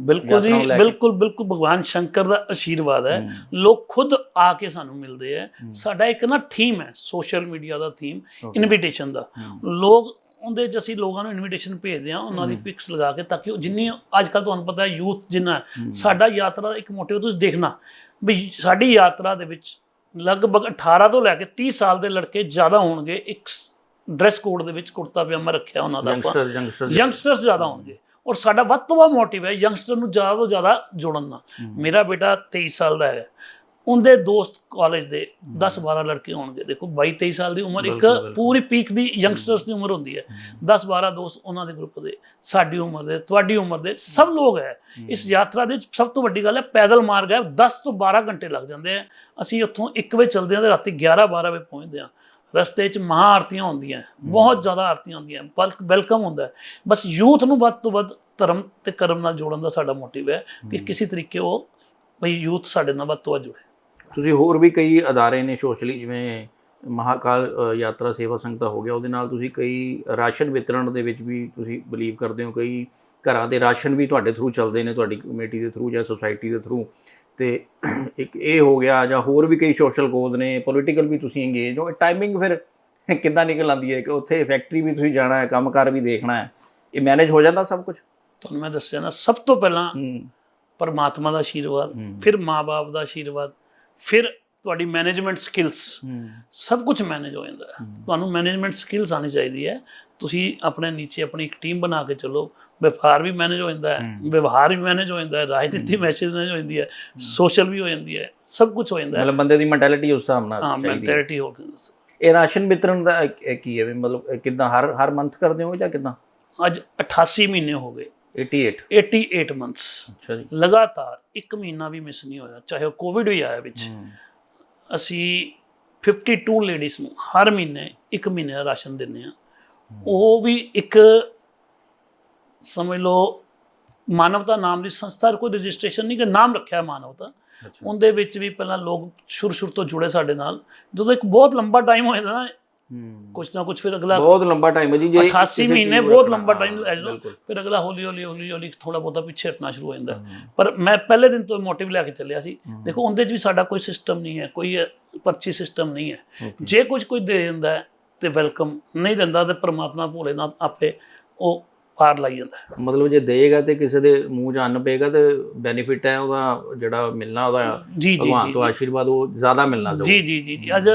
ਬਿਲਕੁਲ ਜੀ ਨੂੰ। ਬਿਲਕੁਲ ਬਿਲਕੁਲ ਭਗਵਾਨ ਸ਼ੰਕਰ ਦਾ ਆਸ਼ੀਰਵਾਦ ਹੈ ਲੋਕ ਖੁਦ ਆ ਕੇ ਸਾਨੂੰ ਮਿਲਦੇ ਹੂੰ। ਸਾਡਾ ਇੱਕ ਨਾ ਥੀਮ ਹੈ ਸੋਸ਼ਲ ਮੀਡੀਆ ਦਾ ਥੀਮ. ਇਨਵੀਟੇਸ਼ਨ ਦਾ। ਲੋਕ ਉਹਦੇ ਚ ਅਸੀਂ ਲੋਕਾਂ ਨੂੰ ਇਨਵੀਟੇਸ਼ਨ ਭੇਜਦੇ ਹਾਂ ਉਹਨਾਂ ਦੀ। ਪਿਕਸ ਲਗਾ ਕੇ ਤਾਂ ਕਿ ਉਹ ਜਿੰਨੀ ਅੱਜ ਕੱਲ ਤੁਹਾਨੂੰ ਪਤਾ ਹੈ ਯੂਥ ਜਿੰਨਾ। ਸਾਡਾ ਯਾਤਰਾ ਦਾ ਇੱਕ ਮੋਟਿਵ ਤੁਸੀਂ ਦੇਖਣਾ ਵੀ ਸਾਡੀ ਯਾਤਰਾ ਦੇ ਵਿੱਚ ਲਗਭਗ 18 ਤੋਂ ਲੈ ਕੇ 30 ਸਾਲ ਦੇ ਲੜਕੇ ਜ਼ਿਆਦਾ ਹੋਣਗੇ ਇੱਕ ਡਰੈਸ ਕੋਡ ਦੇ ਵਿੱਚ ਕੁੜਤਾ ਪਜਾਮਾ ਰੱਖਿਆ ਉਹਨਾਂ ਦਾ ਆਪਾਂ। ਯੰਗਸਟਰ ਯੰਗਸਟਰ ਯੰਗਸਟਰਸ ਜ਼ਿਆਦਾ ਹੋਣਗੇ। ਔਰ ਸਾਡਾ ਵੱਧ ਤੋਂ ਵੱਧ ਮੋਟਿਵ ਹੈ ਯੰਗਸਟਰ ਨੂੰ ਜ਼ਿਆਦਾ ਤੋਂ ਜ਼ਿਆਦਾ ਜੋੜਨ ਦਾ। ਮੇਰਾ ਬੇਟਾ 23 ਸਾਲ ਦਾ ਹੈ ਉਹਦੇ ਦੋਸਤ ਕਾਲਜ ਦੇ 10 12 ਲੜਕੇ ਹੋਣਗੇ। ਦੇਖੋ 22 23 ਸਾਲ ਦੀ ਉਮਰ ਇੱਕ। ਪੂਰੀ ਪੀਕ ਦੀ ਯੰਗਸਟਰਸ ਦੀ ਉਮਰ ਹੁੰਦੀ ਹੈ। 10 12 ਦੋਸਤ ਉਹਨਾਂ ਦੇ ਗਰੁੱਪ ਦੇ ਸਾਡੀ ਉਮਰ ਦੇ ਤੁਹਾਡੀ ਉਮਰ ਦੇ ਸਭ ਲੋਕ ਹੈ। ਇਸ ਯਾਤਰਾ ਦੇ ਸਭ ਤੋਂ ਵੱਡੀ ਗੱਲ ਹੈ ਪੈਦਲ ਮਾਰਗ ਹੈ। 10 ਤੋਂ 12 ਘੰਟੇ ਲੱਗ ਜਾਂਦੇ ਆ। ਅਸੀਂ ਉੱਥੋਂ 1 ਵਜੇ ਚੱਲਦੇ ਹਾਂ ਤੇ ਰਾਤੀ 11 12 ਵਜੇ ਪਹੁੰਚਦੇ ਹਾਂ। ਰਸਤੇ 'ਚ ਮਹਾ ਆਰਤੀਆਂ ਹੁੰਦੀਆਂ ਬਹੁਤ ਜ਼ਿਆਦਾ ਆਰਤੀਆਂ ਹੁੰਦੀਆਂ ਬਲਕ ਵੈਲਕਮ ਹੁੰਦਾ। ਬਸ ਯੂਥ ਨੂੰ ਵੱਧ ਤੋਂ ਵੱਧ ਧਰਮ ਤੇ ਕਰਮ ਨਾਲ ਜੋੜਨ ਦਾ ਸਾਡਾ ਮੋਟਿਵ ਹੈ ਕਿ ਕਿਸੇ ਤਰੀਕੇ ਉਹ ਬਈ ਯੂਥ ਸਾਡੇ ਨਾਲ ਵੱਧ ਤੋਂ ਵੱਧ ਜੁੜੇ। ਤੁਸੀਂ ਹੋਰ ਵੀ ਕਈ ਅਦਾਰੇ ਨੇ ਸੋਸ਼ਲੀ ਜਿਵੇਂ ਮਹਾਕਾਲ ਯਾਤਰਾ ਸੇਵਾ ਸੰਗਤਾ ਹੋ ਗਿਆ ਉਹਦੇ ਨਾਲ ਤੁਸੀਂ ਕਈ ਰਾਸ਼ਨ ਵਿਤਰਣ ਦੇ ਵਿੱਚ ਵੀ ਤੁਸੀਂ ਬਲੀਵ ਕਰਦੇ ਹੋ ਕਈ ਘਰਾਂ ਦੇ ਰਾਸ਼ਨ ਵੀ ਤੁਹਾਡੇ ਥਰੂ ਚੱਲਦੇ ਨੇ ਤੁਹਾਡੀ ਕਮੇਟੀ ਦੇ ਥਰੂ ਜਾਂ ਸੁਸਾਇਟੀ ਦੇ ਥਰੂ ਤੇ ਇੱਕ ਇਹ ਹੋ ਗਿਆ ਜਾਂ ਹੋਰ ਵੀ ਕਈ ਸੋਸ਼ਲ ਕੋਜ਼ ਨੇ ਪੋਲੀਟੀਕਲ ਵੀ ਤੁਸੀਂ ਇੰਗੇਜ ਹੋ ਟਾਈਮਿੰਗ ਫਿਰ ਕਿੱਦਾਂ ਨਿਕਲ ਆਉਂਦੀ ਹੈ ਕਿ ਉੱਥੇ ਫੈਕਟਰੀ ਵੀ ਤੁਸੀਂ ਜਾਣਾ ਹੈ ਕੰਮਕਾਰ ਵੀ ਦੇਖਣਾ ਹੈ ਇਹ ਮੈਨੇਜ ਹੋ ਜਾਂਦਾ ਸਭ ਕੁਝ ਤੁਹਾਨੂੰ ਮੈਂ ਦੱਸਿਆ ਨਾ ਸਭ ਤੋਂ ਪਹਿਲਾਂ ਪਰਮਾਤਮਾ ਦਾ ਆਸ਼ੀਰਵਾਦ। ਫਿਰ ਮਾਪੇ ਦਾ ਆਸ਼ੀਰਵਾਦ ਫਿਰ ਤੁਹਾਡੀ ਮੈਨੇਜਮੈਂਟ ਸਕਿੱਲਸ ਸਭ ਕੁਝ ਮੈਨੇਜ ਹੋ ਜਾਂਦਾ ਤੁਹਾਨੂੰ ਮੈਨੇਜਮੈਂਟ ਸਕਿੱਲਸ ਆਣੀ ਚਾਹੀਦੀ ਹੈ। ਤੁਸੀਂ ਆਪਣੇ ਨੀਚੇ ਆਪਣੀ ਇੱਕ ਟੀਮ ਬਣਾ ਕੇ ਚੱਲੋ ਵਪਾਰ ਵੀ ਮੈਨੇਜ ਹੋ ਜਾਂਦਾ ਹੈ। ਵਿਵਹਾਰ ਵੀ ਮੈਨੇਜ ਹੋ ਜਾਂਦਾ ਹੈ ਰਾਜਨੀਤੀ ਮੈਸੇਜ ਮੈਨੇਜ ਹੋ ਜਾਂਦੀ ਹੈ ਸੋਸ਼ਲ ਵੀ ਹੋ ਜਾਂਦੀ ਹੈ ਸਭ ਕੁਝ ਹੋ ਜਾਂਦਾ ਹੈ। ਮਤਲਬ ਬੰਦੇ ਦੀ ਮੈਂਟੈਲਿਟੀ ਉਸ ਹਿਸਾਬ ਨਾਲ ਹਾਂ ਮੈਂਟੈਲਿਟੀ ਹੋ। ਗਈ ਇਹ ਰਾਸ਼ਨ ਵਿਤਰਨ ਦਾ ਕੀ ਹੈ ਵੀ ਮਤਲਬ ਕਿੱਦਾਂ ਹਰ ਹਰ ਮੰਥ ਕਰਦੇ ਹੋ ਜਾਂ ਕਿੱਦਾਂ? ਅੱਜ 88 ਮਹੀਨੇ ਹੋ ਗਏ। 88 88 ਮੰਥਸ ਅੱਛਾ ਜੀ। ਲਗਾਤਾਰ ਇੱਕ ਮਹੀਨਾ ਵੀ ਮਿਸ ਨਹੀਂ ਹੋਇਆ ਚਾਹੇ ਕੋਵਿਡ ਵੀ ਆਇਆ ਵਿੱਚ। ਅਸੀਂ 52 ਲੇਡੀਜ਼ ਨੂੰ ਹਰ ਮਹੀਨੇ ਇੱਕ ਮਹੀਨੇ ਦਾ ਰਾਸ਼ਨ ਦਿੰਦੇ ਆ ਉਹ ਵੀ ਇੱਕ ਸਮਝ ਲਓ ਮਾਨਵਤਾ ਨਾਮ ਦੀ ਸੰਸਥਾ ਕੋਈ ਰਜਿਸਟ੍ਰੇਸ਼ਨ ਨਹੀਂ ਕਿ ਨਾਮ ਰੱਖਿਆ ਮਾਨਵਤਾ ਉਹਦੇ ਵਿੱਚ ਵੀ ਪਹਿਲਾਂ ਲੋਕ ਸ਼ੁਰੂ ਸ਼ੁਰੂ ਤੋਂ ਜੁੜੇ ਸਾਡੇ ਨਾਲ। ਜਦੋਂ ਇੱਕ ਬਹੁਤ ਲੰਬਾ ਟਾਈਮ ਹੋ ਜਾਂਦਾ ਨਾ ਹੂੰ। ਕੁਛ ਨਾ ਕੁਛ ਫਿਰ ਅਗਲਾ ਬਹੁਤ ਲੰਬਾ ਟਾਈਮ ਹੈ ਜੀ ਜੇ 88 ਕਿਸੇ ਮਹੀਨੇ ਬਹੁਤ ਲੰਬਾ ਟਾਈਮ ਲੈ ਬਿਲਕੁਲ। ਫਿਰ ਅਗਲਾ ਹੌਲੀ ਹੌਲੀ ਹੌਲੀ ਹੌਲੀ ਥੋੜਾ ਬਹੁਤਾ ਪਿੱਛੇ ਹਟਣਾ ਸ਼ੁਰੂ ਹੋ ਜਾਂਦਾ। ਪਰ ਮੈਂ ਪਹਿਲੇ ਦਿਨ ਤੋਂ ਮੋਟਿਵ ਲੈ ਕੇ ਚੱਲਿਆ ਸੀ। ਦੇਖੋ ਉਹਦੇ 'ਚ ਵੀ ਸਾਡਾ ਕੋਈ ਸਿਸਟਮ ਨਹੀਂ ਹੈ ਕੋਈ ਪਰਚੀ ਸਿਸਟਮ ਨਹੀਂ ਹੈ. ਜੇ ਕੁਝ ਕੋਈ ਦੇ ਦਿੰਦਾ ਹੈ ਤੇ ਵੈਲਕਮ ਨਹੀਂ ਦਿੰਦਾ ਤੇ ਪ੍ਰਮਾਤਮਾ ਭੋਲੇ ਨਾਲ ਆਪੇ ਉਹ ਪਾਰ ਲਾਈ ਜਾਂਦਾ। ਮਤਲਬ ਜੇ ਦੇਗਾ ਤੇ ਕਿਸੇ ਦੇ ਮੂੰਹ 'ਚ ਅੰਨ ਪਏਗਾ ਤੇ ਬੈਨੀਫਿਟ ਹੈ ਉਹਦਾ ਜਿਹੜਾ ਮਿਲਣਾ ਉਹਦਾ ਜੀ ਜੀ ਭਗਵਾਨ ਤੋਂ ਆਸ਼ੀਰਵਾਦ ਉਹ ਜ਼ਿਆਦਾ ਮਿਲਣਾ ਜੀ ਜੀ ਜੀ ਜੀ। ਅੱਜ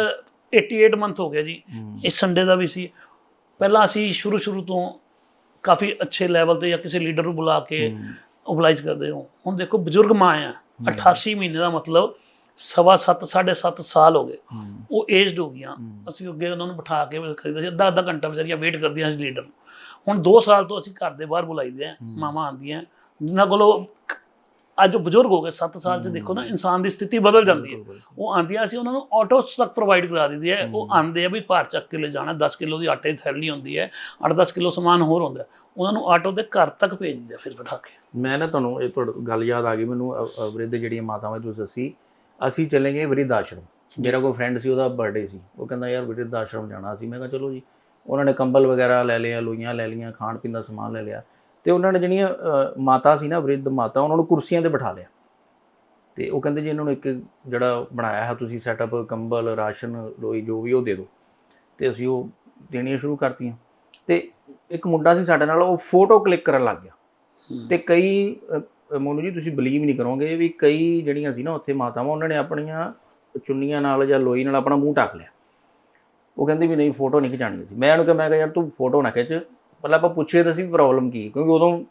88 ਮੰਥ ਹੋ ਗਿਆ ਜੀ। ਇਸ ਸੰਡੇ ਦਾ ਵੀ ਸੀ। ਪਹਿਲਾਂ ਅਸੀਂ ਸ਼ੁਰੂ ਸ਼ੁਰੂ ਤੋਂ ਕਾਫੀ ਅੱਛੇ ਲੈਵਲ ਤੇ ਜਾਂ ਕਿਸੇ ਲੀਡਰ ਨੂੰ ਬੁਲਾ ਕੇ ਹੂੰ, ਓਬਲਾਈਜ਼ ਕਰਦੇ ਹੋ। ਹੁਣ ਦੇਖੋ ਬਜ਼ੁਰਗ ਮਾਂ ਆ। 88 ਮਹੀਨੇ ਦਾ ਮਤਲਬ ਸਵਾ ਸੱਤ ਸਾਢੇ ਸੱਤ ਸਾਲ ਹੋ ਗਏ। ਉਹ ਏਜਡ ਹੋ ਗਈਆਂ। ਅਸੀਂ ਅੱਗੇ ਉਹਨਾਂ ਨੂੰ ਬਿਠਾ ਕੇ ਖਰੀਦਾ ਸੀ। ਅੱਧਾ ਅੱਧਾ ਘੰਟਾ ਵਿਚਾਰੀਆਂ ਵੇਟ ਕਰਦੀਆਂ ਸੀ ਲੀਡਰ ਨੂੰ। ਹੁਣ 2 ਸਾਲ ਤੋਂ ਅਸੀਂ ਘਰ ਦੇ ਬਾਹਰ ਬੁਲਾਈਦੇ ਆ ਮਾਮਾ ਆਉਂਦੀਆਂ। ਜਿਨ੍ਹਾਂ ਕੋਲੋਂ ਅੱਜ ਬਜ਼ੁਰਗ ਹੋ ਗਏ 7 ਸਾਲ ਚ ਦੇਖੋ ਨਾ ਇਨਸਾਨ ਦੀ ਸਥਿਤੀ ਬਦਲ ਜਾਂਦੀ ਹੈ। ਉਹ ਆਂਦੀਆਂ ਸੀ ਉਹਨਾਂ ਨੂੰ ਆਟੋਸ ਤੱਕ ਪ੍ਰੋਵਾਈਡ ਕਰਾ ਦਿੰਦੀ ਹੈ। ਉਹ ਆਂਦੇ ਆ ਵੀ ਭਾਰ ਚੱਕ ਕੇ ਲੈ ਜਾਣਾ 10 ਕਿਲੋ ਦੀ ਆਟੇ ਦੀ ਥੈਲੀ ਹੁੰਦੀ ਹੈ 8-10 ਕਿਲੋ ਸਮਾਨ ਹੋਰ ਹੁੰਦਾ। ਉਹਨਾਂ ਨੂੰ ਆਟੋ ਦੇ ਘਰ ਤੱਕ ਭੇਜ ਦਿੰਦੇ ਫਿਰ ਬਿਠਾ ਕੇ। ਮੈਂ ਨਾ ਤੁਹਾਨੂੰ ਇਹ ਗੱਲ ਯਾਦ ਆ ਗਈ। ਮੈਨੂੰ ਅ- ਅ, ਵਰਿੱਧ ਜਿਹੜੀਆਂ ਮਾਤਾਵਾਂ ਤੁਸੀਂ ਦੱਸੀ। ਅਸੀਂ ਚਲੇ ਗਏ ਵਰਿੱਧ ਆਸ਼ਰਮ ਮੇਰਾ ਕੋਈ ਫਰੈਂਡ ਸੀ ਉਹਦਾ ਬਰਥਡੇ ਸੀ। ਉਹ ਕਹਿੰਦਾ ਯਾਰ ਵਰਿੱਧ ਆਸ਼ਰਮ ਜਾਣਾ ਸੀ। ਮੈਂ ਕਿਹਾ ਚਲੋ ਜੀ। ਉਹਨਾਂ ਨੇ ਕੰਬਲ ਵਗੈਰਾ ਲੈ ਲਿਆ ਲੋਈਆਂ ਲੈ ਲਈਆਂ ਖਾਣ ਪੀਣ ਦਾ ਸਮਾਨ ਲੈ ਲਿਆ। ਤੇ ਉਹਨਾਂ ਨੇ ਜਿਹੜੀਆਂ ਮਾਤਾ ਸੀ ਨਾ ਵਰਿੱਧ ਮਾਤਾ ਉਹਨਾਂ ਨੂੰ ਕੁਰਸੀਆਂ ਤੇ ਬਿਠਾ ਲਿਆ। ਤੇ ਉਹ ਕਹਿੰਦੇ ਜੀ ਇਹਨਾਂ ਨੂੰ ਇੱਕ ਜਿਹੜਾ ਬਣਾਇਆ ਹੈ ਤੁਸੀਂ ਸੈਟਅਪ ਕੰਬਲ ਰਾਸ਼ਨ ਲੋਈ ਜੋ ਵੀ ਉਹ ਦੇ ਦਿਓ। ਤੇ ਅਸੀਂ ਉਹ ਦੇਣੀਆਂ ਸ਼ੁਰੂ ਕਰਤੀਆਂ। ਤੇ ਇੱਕ ਮੁੰਡਾ ਸੀ ਸਾਡੇ ਨਾਲ ਉਹ ਫੋਟੋ ਕਲਿੱਕ ਕਰਨ ਲੱਗ ਗਿਆ। ਤੇ ਕਈ ਮੋਨੂ ਜੀ, ਤੁਸੀਂ ਬਲੀਵ ਨਹੀਂ ਕਰੋਗੇ ਵੀ ਕਈ ਜਿਹੜੀਆਂ ਸੀ ਨਾ ਉੱਥੇ ਮਾਤਾਵਾਂ, ਉਹਨਾਂ ਨੇ ਆਪਣੀਆਂ ਚੁੰਨੀਆਂ ਨਾਲ ਜਾਂ ਲੋਈ ਨਾਲ ਆਪਣਾ ਮੂੰਹ ਢੱਕ ਲਿਆ। ਉਹ ਕਹਿੰਦੇ ਵੀ ਨਹੀਂ ਫੋਟੋ ਨਹੀਂ ਖਿਚਾਣੀ ਸੀ ਮੈਂ ਉਹਨੂੰ ਕਿਹਾ, ਮੈਂ ਕਿਹਾ, ਯਾਰ ਤੂੰ ਫੋਟੋ ਨਾ ਖਿੱਚ। ਪਹਿਲਾਂ ਆਪਾਂ ਪੁੱਛੇ ਤਾਂ ਸੀ ਪ੍ਰੋਬਲਮ ਕੀ, ਕਿਉਂਕਿ ਉਦੋਂ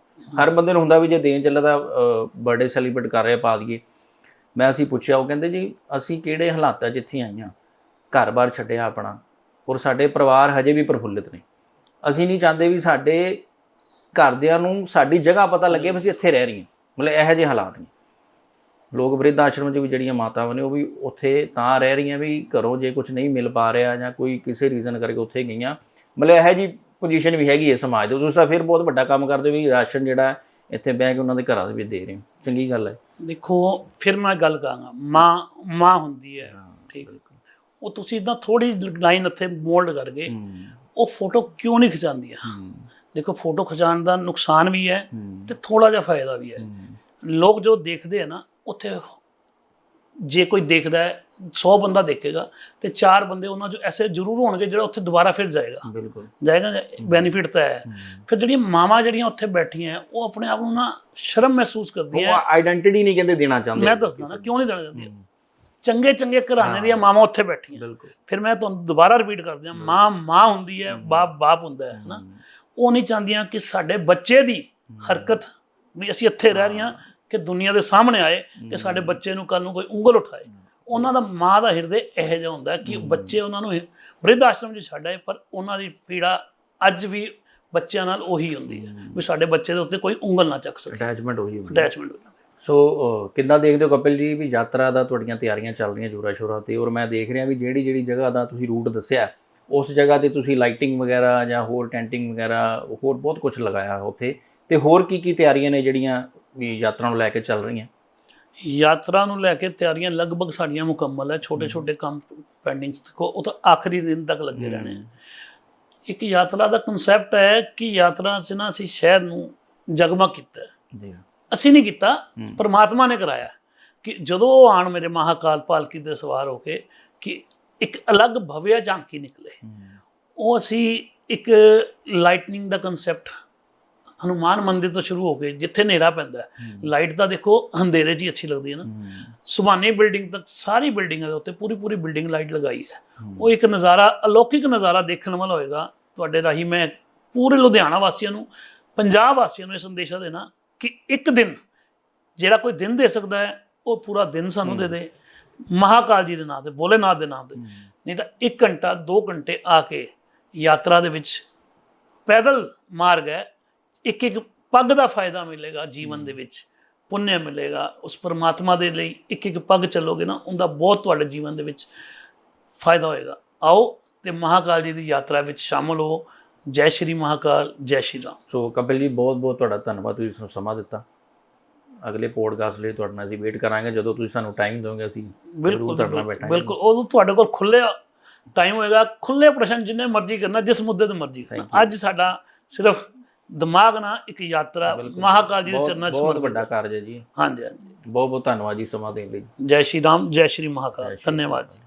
ਹਰ ਬੰਦੇ ਨੂੰ ਹੁੰਦਾ ਵੀ ਜੇ ਦੇਣ ਚੱਲਾ ਤਾਂ ਬਰਥਡੇ ਸੈਲੀਬ੍ਰੇਟ ਕਰ ਰਹੇ ਪਾ ਦਈਏ। ਮੈਂ ਅਸੀਂ ਪੁੱਛਿਆ, ਉਹ ਕਹਿੰਦੇ ਜੀ, ਅਸੀਂ ਕਿਹੜੇ ਹਾਲਾਤਾਂ 'ਚ ਇੱਥੇ ਆਈਆਂ ਘਰ-ਬਾਰ ਛੱਡਿਆ ਆਪਣਾ? ਔਰ ਸਾਡੇ ਪਰਿਵਾਰ ਹਜੇ ਵੀ ਪ੍ਰਫੁੱਲਿਤ ਨੇ? ਅਸੀਂ ਨਹੀਂ ਚਾਹੁੰਦੇ ਵੀ ਸਾਡੇ ਘਰਦਿਆਂ ਨੂੰ ਸਾਡੀ ਜਗ੍ਹਾ ਪਤਾ ਲੱਗੇ ਵੀ ਅਸੀਂ ਇੱਥੇ ਰਹਿ ਰਹੀਆਂ। ਮਤਲਬ ਇਹੋ ਜਿਹੇ ਹਾਲਾਤ ਨੇ। ਲੋਕ ਬ੍ਰਿਧ ਆਸ਼ਰਮ 'ਚ ਵੀ ਜਿਹੜੀਆਂ ਮਾਤਾਵਾਂ ਨੇ ਉਹ ਵੀ ਉੱਥੇ ਤਾਂ ਰਹਿ ਰਹੀਆਂ ਵੀ ਘਰੋਂ ਜੇ ਕੁਝ ਨਹੀਂ ਮਿਲ ਪਾ ਰਿਹਾ ਜਾਂ ਕੋਈ ਕਿਸੇ ਰੀਜ਼ਨ ਕਰਕੇ ਉੱਥੇ ਗਈਆਂ ਮਤਲਬ ਇਹੋ ਜੀ ਪੋਜੀਸ਼ਨ ਵੀ ਹੈਗੀ ਹੈ ਸਮਾਜ ਦੇ। ਤੁਸੀਂ ਤਾਂ ਫਿਰ ਬਹੁਤ ਵੱਡਾ ਕੰਮ ਕਰਦੇ ਵੀ ਰਾਸ਼ਨ ਜਿਹੜਾ ਇੱਥੇ ਬਹਿ ਕੇ ਉਹਨਾਂ ਦੇ ਘਰਾਂ ਦੇ ਵਿੱਚ ਦੇ ਰਹੇ ਹੋ। ਚੰਗੀ ਗੱਲ ਹੈ। ਦੇਖੋ ਫਿਰ ਮੈਂ ਗੱਲ ਕਰਾਂਗਾ। ਮਾਂ ਮਾਂ ਹੁੰਦੀ ਹੈ। ਠੀਕ ਉਹ ਤੁਸੀਂ ਇਦਾਂ ਥੋੜੀ ਲਾਈਨ ਇੱਥੇ ਮੋਲਡ ਕਰਕੇ ਉਹ ਫੋਟੋ ਕਿਉਂ ਨਹੀਂ ਖਿਚਾਉਂਦੀਆਂ? ਦੇਖੋ ਫੋਟੋ ਖਿਚਾਉਣ ਦਾ ਨੁਕਸਾਨ ਵੀ ਹੈ ਤੇ ਥੋੜਾ ਜਿਹਾ ਫਾਇਦਾ ਵੀ ਹੈ। ਲੋਕ ਜੋ ਦੇਖਦੇ ਆ ਨਾ ਉੱਥੇ ਜੇ ਕੋਈ ਦੇਖਦਾ ਹੈ 100 ਬੰਦਾ ਦੇਖੇਗਾ ਤੇ ਚਾਰ ਬੰਦੇ ਉਹਨਾਂ ਜੋ ਐਸੇ ਜ਼ਰੂਰ ਹੋਣਗੇ ਜਿਹੜਾ ਉੱਥੇ ਦੁਬਾਰਾ ਫਿਰ ਜਾਏਗਾ। ਬਿਲਕੁਲ। ਜਾਏਗਾ ਬੈਨੀਫਿਟ ਤਾਂ ਹੈ। ਫਿਰ ਜਿਹੜੀਆਂ ਮਾਵਾਂ ਜਿਹੜੀਆਂ ਉੱਥੇ ਬੈਠੀਆਂ ਉਹ ਆਪਣੇ ਆਪ ਨੂੰ ਨਾ ਸ਼ਰਮ ਮਹਿਸੂਸ ਕਰਦੀਆਂ ਉਹ ਆਇਡੈਂਟੀਟੀ ਨਹੀਂ ਕਹਿੰਦੇ ਦੇਣਾ ਚਾਹੁੰਦੇ। ਮੈਂ ਦੱਸਦਾ ਨਾ ਕਿਉਂ ਨਹੀਂ ਦੇਣਾ ਚਾਹੁੰਦੀਆਂ? ਚੰਗੇ ਚੰਗੇ ਘਰਾਣੇ ਦੀਆਂ ਮਾਵਾਂ ਉੱਥੇ ਬੈਠੀਆਂ। ਫਿਰ ਮੈਂ ਤੁਹਾਨੂੰ ਦੁਬਾਰਾ ਰਿਪੀਟ ਕਰ ਦਿਆਂ ਮਾਂ ਮਾਂ ਹੁੰਦੀ ਹੈ ਬਾਪ ਬਾਪ ਹੁੰਦਾ ਹੈ ਨਾ ਉਹ ਨਹੀਂ ਚਾਹੁੰਦੀਆਂ ਕਿ ਸਾਡੇ ਬੱਚੇ ਦੀ ਹਰਕਤ ਵੀ ਅਸੀਂ ਇੱਥੇ ਰਹਿ ਰਹੀਆਂ ਕਿ ਦੁਨੀਆ ਦੇ ਸਾਹਮਣੇ ਆਏ ਕਿ ਸਾਡੇ ਬੱਚੇ ਨੂੰ ਕੱਲ ਨੂੰ ਕੋਈ ਉਂਗਲ ਉਠਾਏ। ਉਹਨਾਂ ਦਾ ਮਾਂ ਦਾ ਹਿਰਦੇ ਇਹੋ ਜਿਹਾ ਹੁੰਦਾ ਕਿ ਬੱਚੇ ਉਹਨਾਂ ਨੂੰ ਬ੍ਰਿਧ ਆਸ਼ਰਮ 'ਚ ਛੱਡ ਆਏ ਪਰ ਉਹਨਾਂ ਦੀ ਪੀੜਾ ਅੱਜ ਵੀ ਬੱਚਿਆਂ ਨਾਲ ਉਹੀ ਹੁੰਦੀ ਹੈ ਵੀ ਸਾਡੇ ਬੱਚੇ ਦੇ ਉੱਤੇ ਕੋਈ ਉਂਗਲ ਨਾ ਚੱਕ ਸਕੇ। ਅਟੈਚਮੈਂਟ ਹੋਈ ਹੁੰਦੀ। ਅਟੈਚਮੈਂਟ ਹੋ। ਜਾਂਦੀ ਸੋ ਕਿੱਦਾਂ ਦੇਖਦੇ ਹੋ ਕਪਿਲ ਜੀ ਵੀ ਯਾਤਰਾ ਦਾ ਤੁਹਾਡੀਆਂ ਤਿਆਰੀਆਂ ਚੱਲ ਰਹੀਆਂ ਜੋਰਾ ਸ਼ੋਰਾ ਤੇ? ਔਰ ਮੈਂ ਦੇਖ ਰਿਹਾ ਵੀ ਜਿਹੜੀ ਜਿਹੜੀ ਜਗ੍ਹਾ ਦਾ ਤੁਸੀਂ ਰੂਟ ਦੱਸਿਆ ਉਸ ਜਗ੍ਹਾ ਤੇ ਤੁਸੀਂ ਲਾਈਟਿੰਗ ਵਗੈਰਾ ਜਾਂ ਹੋਰ ਟੈਂਟਿੰਗ ਵਗੈਰਾ ਹੋਰ ਬਹੁਤ ਕੁਝ ਲਗਾਇਆ ਉੱਥੇ। ਤੇ ਹੋਰ ਕੀ ਕੀ ਤਿਆਰੀਆਂ ਨੇ ਜਿਹੜੀਆਂ ਵੀ ਯਾਤਰਾ ਨੂੰ ਲੈ ਕੇ ਚੱਲ ਰਹੀਆਂ? ਯਾਤਰਾ ਨੂੰ ਲੈ ਕੇ ਤਿਆਰੀਆਂ ਲਗਭਗ ਸਾਡੀਆਂ ਮੁਕੰਮਲ ਹੈ। ਛੋਟੇ ਛੋਟੇ ਕੰਮ ਪੈਂਡਿੰਗ ਦੇਖੋ ਉਹ ਤਾਂ ਆਖਰੀ ਦਿਨ ਤੱਕ ਲੱਗੇ ਰਹਿਣੇ ਆ। ਇੱਕ ਯਾਤਰਾ ਦਾ ਕਨਸੈਪਟ ਹੈ ਕਿ ਯਾਤਰਾ 'ਚ ਨਾ ਅਸੀਂ ਸ਼ਹਿਰ ਨੂੰ ਜਗਮਗ ਕੀਤਾ। ਜੀ ਅਸੀਂ ਨਹੀਂ ਕੀਤਾ। ਪਰਮਾਤਮਾ ਨੇ ਕਰਾਇਆ ਕਿ ਜਦੋਂ ਉਹ ਆਣ ਮੇਰੇ ਮਹਾਕਾਲ ਪਾਲਕੀ ਦੇ ਸਵਾਰ ਹੋ ਕੇ ਕਿ ਇੱਕ ਅਲੱਗ ਭਵਿਆ ਝਾਂਕੀ ਨਿਕਲੇ। ਉਹ ਅਸੀਂ ਇੱਕ ਲਾਈਟਨਿੰਗ ਦਾ ਕਨਸੈਪਟ ਹਨੂਮਾਨ ਮੰਦਿਰ ਤੋਂ ਸ਼ੁਰੂ ਹੋ ਕੇ ਜਿੱਥੇ ਹਨੇਰਾ ਪੈਂਦਾ ਲਾਈਟ ਤਾਂ ਦੇਖੋ ਹਨੇਰੇ 'ਚ ਹੀ ਅੱਛੀ ਲੱਗਦੀ ਹੈ ਨਾ। ਸੁਬਾਨੀ ਬਿਲਡਿੰਗ ਤੱਕ ਸਾਰੀ ਬਿਲਡਿੰਗਾਂ ਦੇ ਉੱਤੇ ਪੂਰੀ ਪੂਰੀ ਬਿਲਡਿੰਗ ਲਾਈਟ ਲਗਾਈ ਹੈ। ਉਹ ਇੱਕ ਨਜ਼ਾਰਾ ਅਲੌਕਿਕ ਨਜ਼ਾਰਾ ਦੇਖਣ ਵਾਲਾ ਹੋਏਗਾ। ਤੁਹਾਡੇ ਰਾਹੀਂ ਮੈਂ ਪੂਰੇ ਲੁਧਿਆਣਾ ਵਾਸੀਆਂ ਨੂੰ ਪੰਜਾਬ ਵਾਸੀਆਂ ਨੂੰ ਇਹ ਸੰਦੇਸ਼ਾ ਦੇਣਾ ਕਿ ਇੱਕ ਦਿਨ ਜਿਹੜਾ ਕੋਈ ਦਿਨ ਦੇ ਸਕਦਾ ਹੈ ਉਹ ਪੂਰਾ ਦਿਨ ਸਾਨੂੰ ਦੇ ਦੇ। ਮਹਾਕਾਲ ਜੀ ਦੇ ਨਾਮ ਤੇ ਭੋਲੇਨਾਥ ਦੇ ਨਾਮ ਤੇ। ਨਹੀਂ ਤਾਂ 1 ਘੰਟਾ 2 ਘੰਟੇ ਆ ਕੇ ਯਾਤਰਾ ਦੇ ਵਿੱਚ ਪੈਦਲ ਮਾਰਗ ਹੈ। ਇੱਕ ਇੱਕ ਪੱਗ ਦਾ ਫਾਇਦਾ ਮਿਲੇਗਾ ਜੀਵਨ ਦੇ ਵਿੱਚ ਪੁੰਨਿਆ ਮਿਲੇਗਾ ਉਸ ਪਰਮਾਤਮਾ ਦੇ ਲਈ ਇੱਕ ਇੱਕ ਪੱਗ ਚੱਲੋਗੇ ਨਾ ਉਹਦਾ ਬਹੁਤ ਤੁਹਾਡੇ ਜੀਵਨ ਦੇ ਵਿੱਚ ਫਾਇਦਾ ਹੋਏਗਾ। ਆਓ ਤੇ ਮਹਾਕਾਲ ਜੀ ਦੀ ਯਾਤਰਾ ਵਿੱਚ ਸ਼ਾਮਲ ਹੋ ਜੈ ਸ਼੍ਰੀ ਮਹਾਕਾਲ ਜੈ ਸ਼੍ਰੀ ਰਾਮ। ਸੋ ਕਪਿਲ ਜੀ ਬਹੁਤ ਬਹੁਤ ਤੁਹਾਡਾ ਧੰਨਵਾਦ ਤੁਸੀਂ ਸਾਨੂੰ ਸਮਾਂ ਦਿੱਤਾ। ਅਗਲੇ ਪੋਡਕਾਸਟ ਲਈ ਤੁਹਾਡੇ ਅਸੀਂ ਵੇਟ ਕਰਾਂਗੇ ਜਦੋਂ ਤੁਸੀਂ ਸਾਨੂੰ ਟਾਈਮ ਦਿਓਗੇ ਅਸੀਂ ਬਿਲਕੁਲ ਤੁਹਾਡੇ ਬੈਠਾਂਗੇ। ਬਿਲਕੁਲ। ਉਹ ਤੁਹਾਡੇ ਕੋਲ ਖੁੱਲੇ ਟਾਈਮ ਹੋਏਗਾ ਖੁੱਲੇ ਪ੍ਰਸ਼ਨ ਜਿੰਨੇ ਮਰਜ਼ੀ ਕਰਨਾ ਜਿਸ ਮੁੱਦੇ ਤੇ ਮਰਜ਼ੀ. ਅੱਜ ਸਾਡਾ ਸਿਰਫ ਦਿਮਾਗ ਨਾਲ ਇੱਕ ਯਾਤਰਾ। ਮਹਾਕਾਲ ਜੀ ਦੇ ਚਰਨਾਂ 'ਚ ਬਹੁਤ ਵੱਡਾ। ਕਾਰਜ ਹੈ ਜੀ। ਹਾਂਜੀ ਹਾਂਜੀ। ਬਹੁਤ ਬਹੁਤ ਧੰਨਵਾਦ ਜੀ ਸਮਾਂ ਦੇਣ ਲਈ। ਜੈ ਸ਼੍ਰੀ ਰਾਮ ਜੈ ਸ਼੍ਰੀ ਮਹਾਕਾਲ। ਧੰਨਵਾਦ ਜੀ।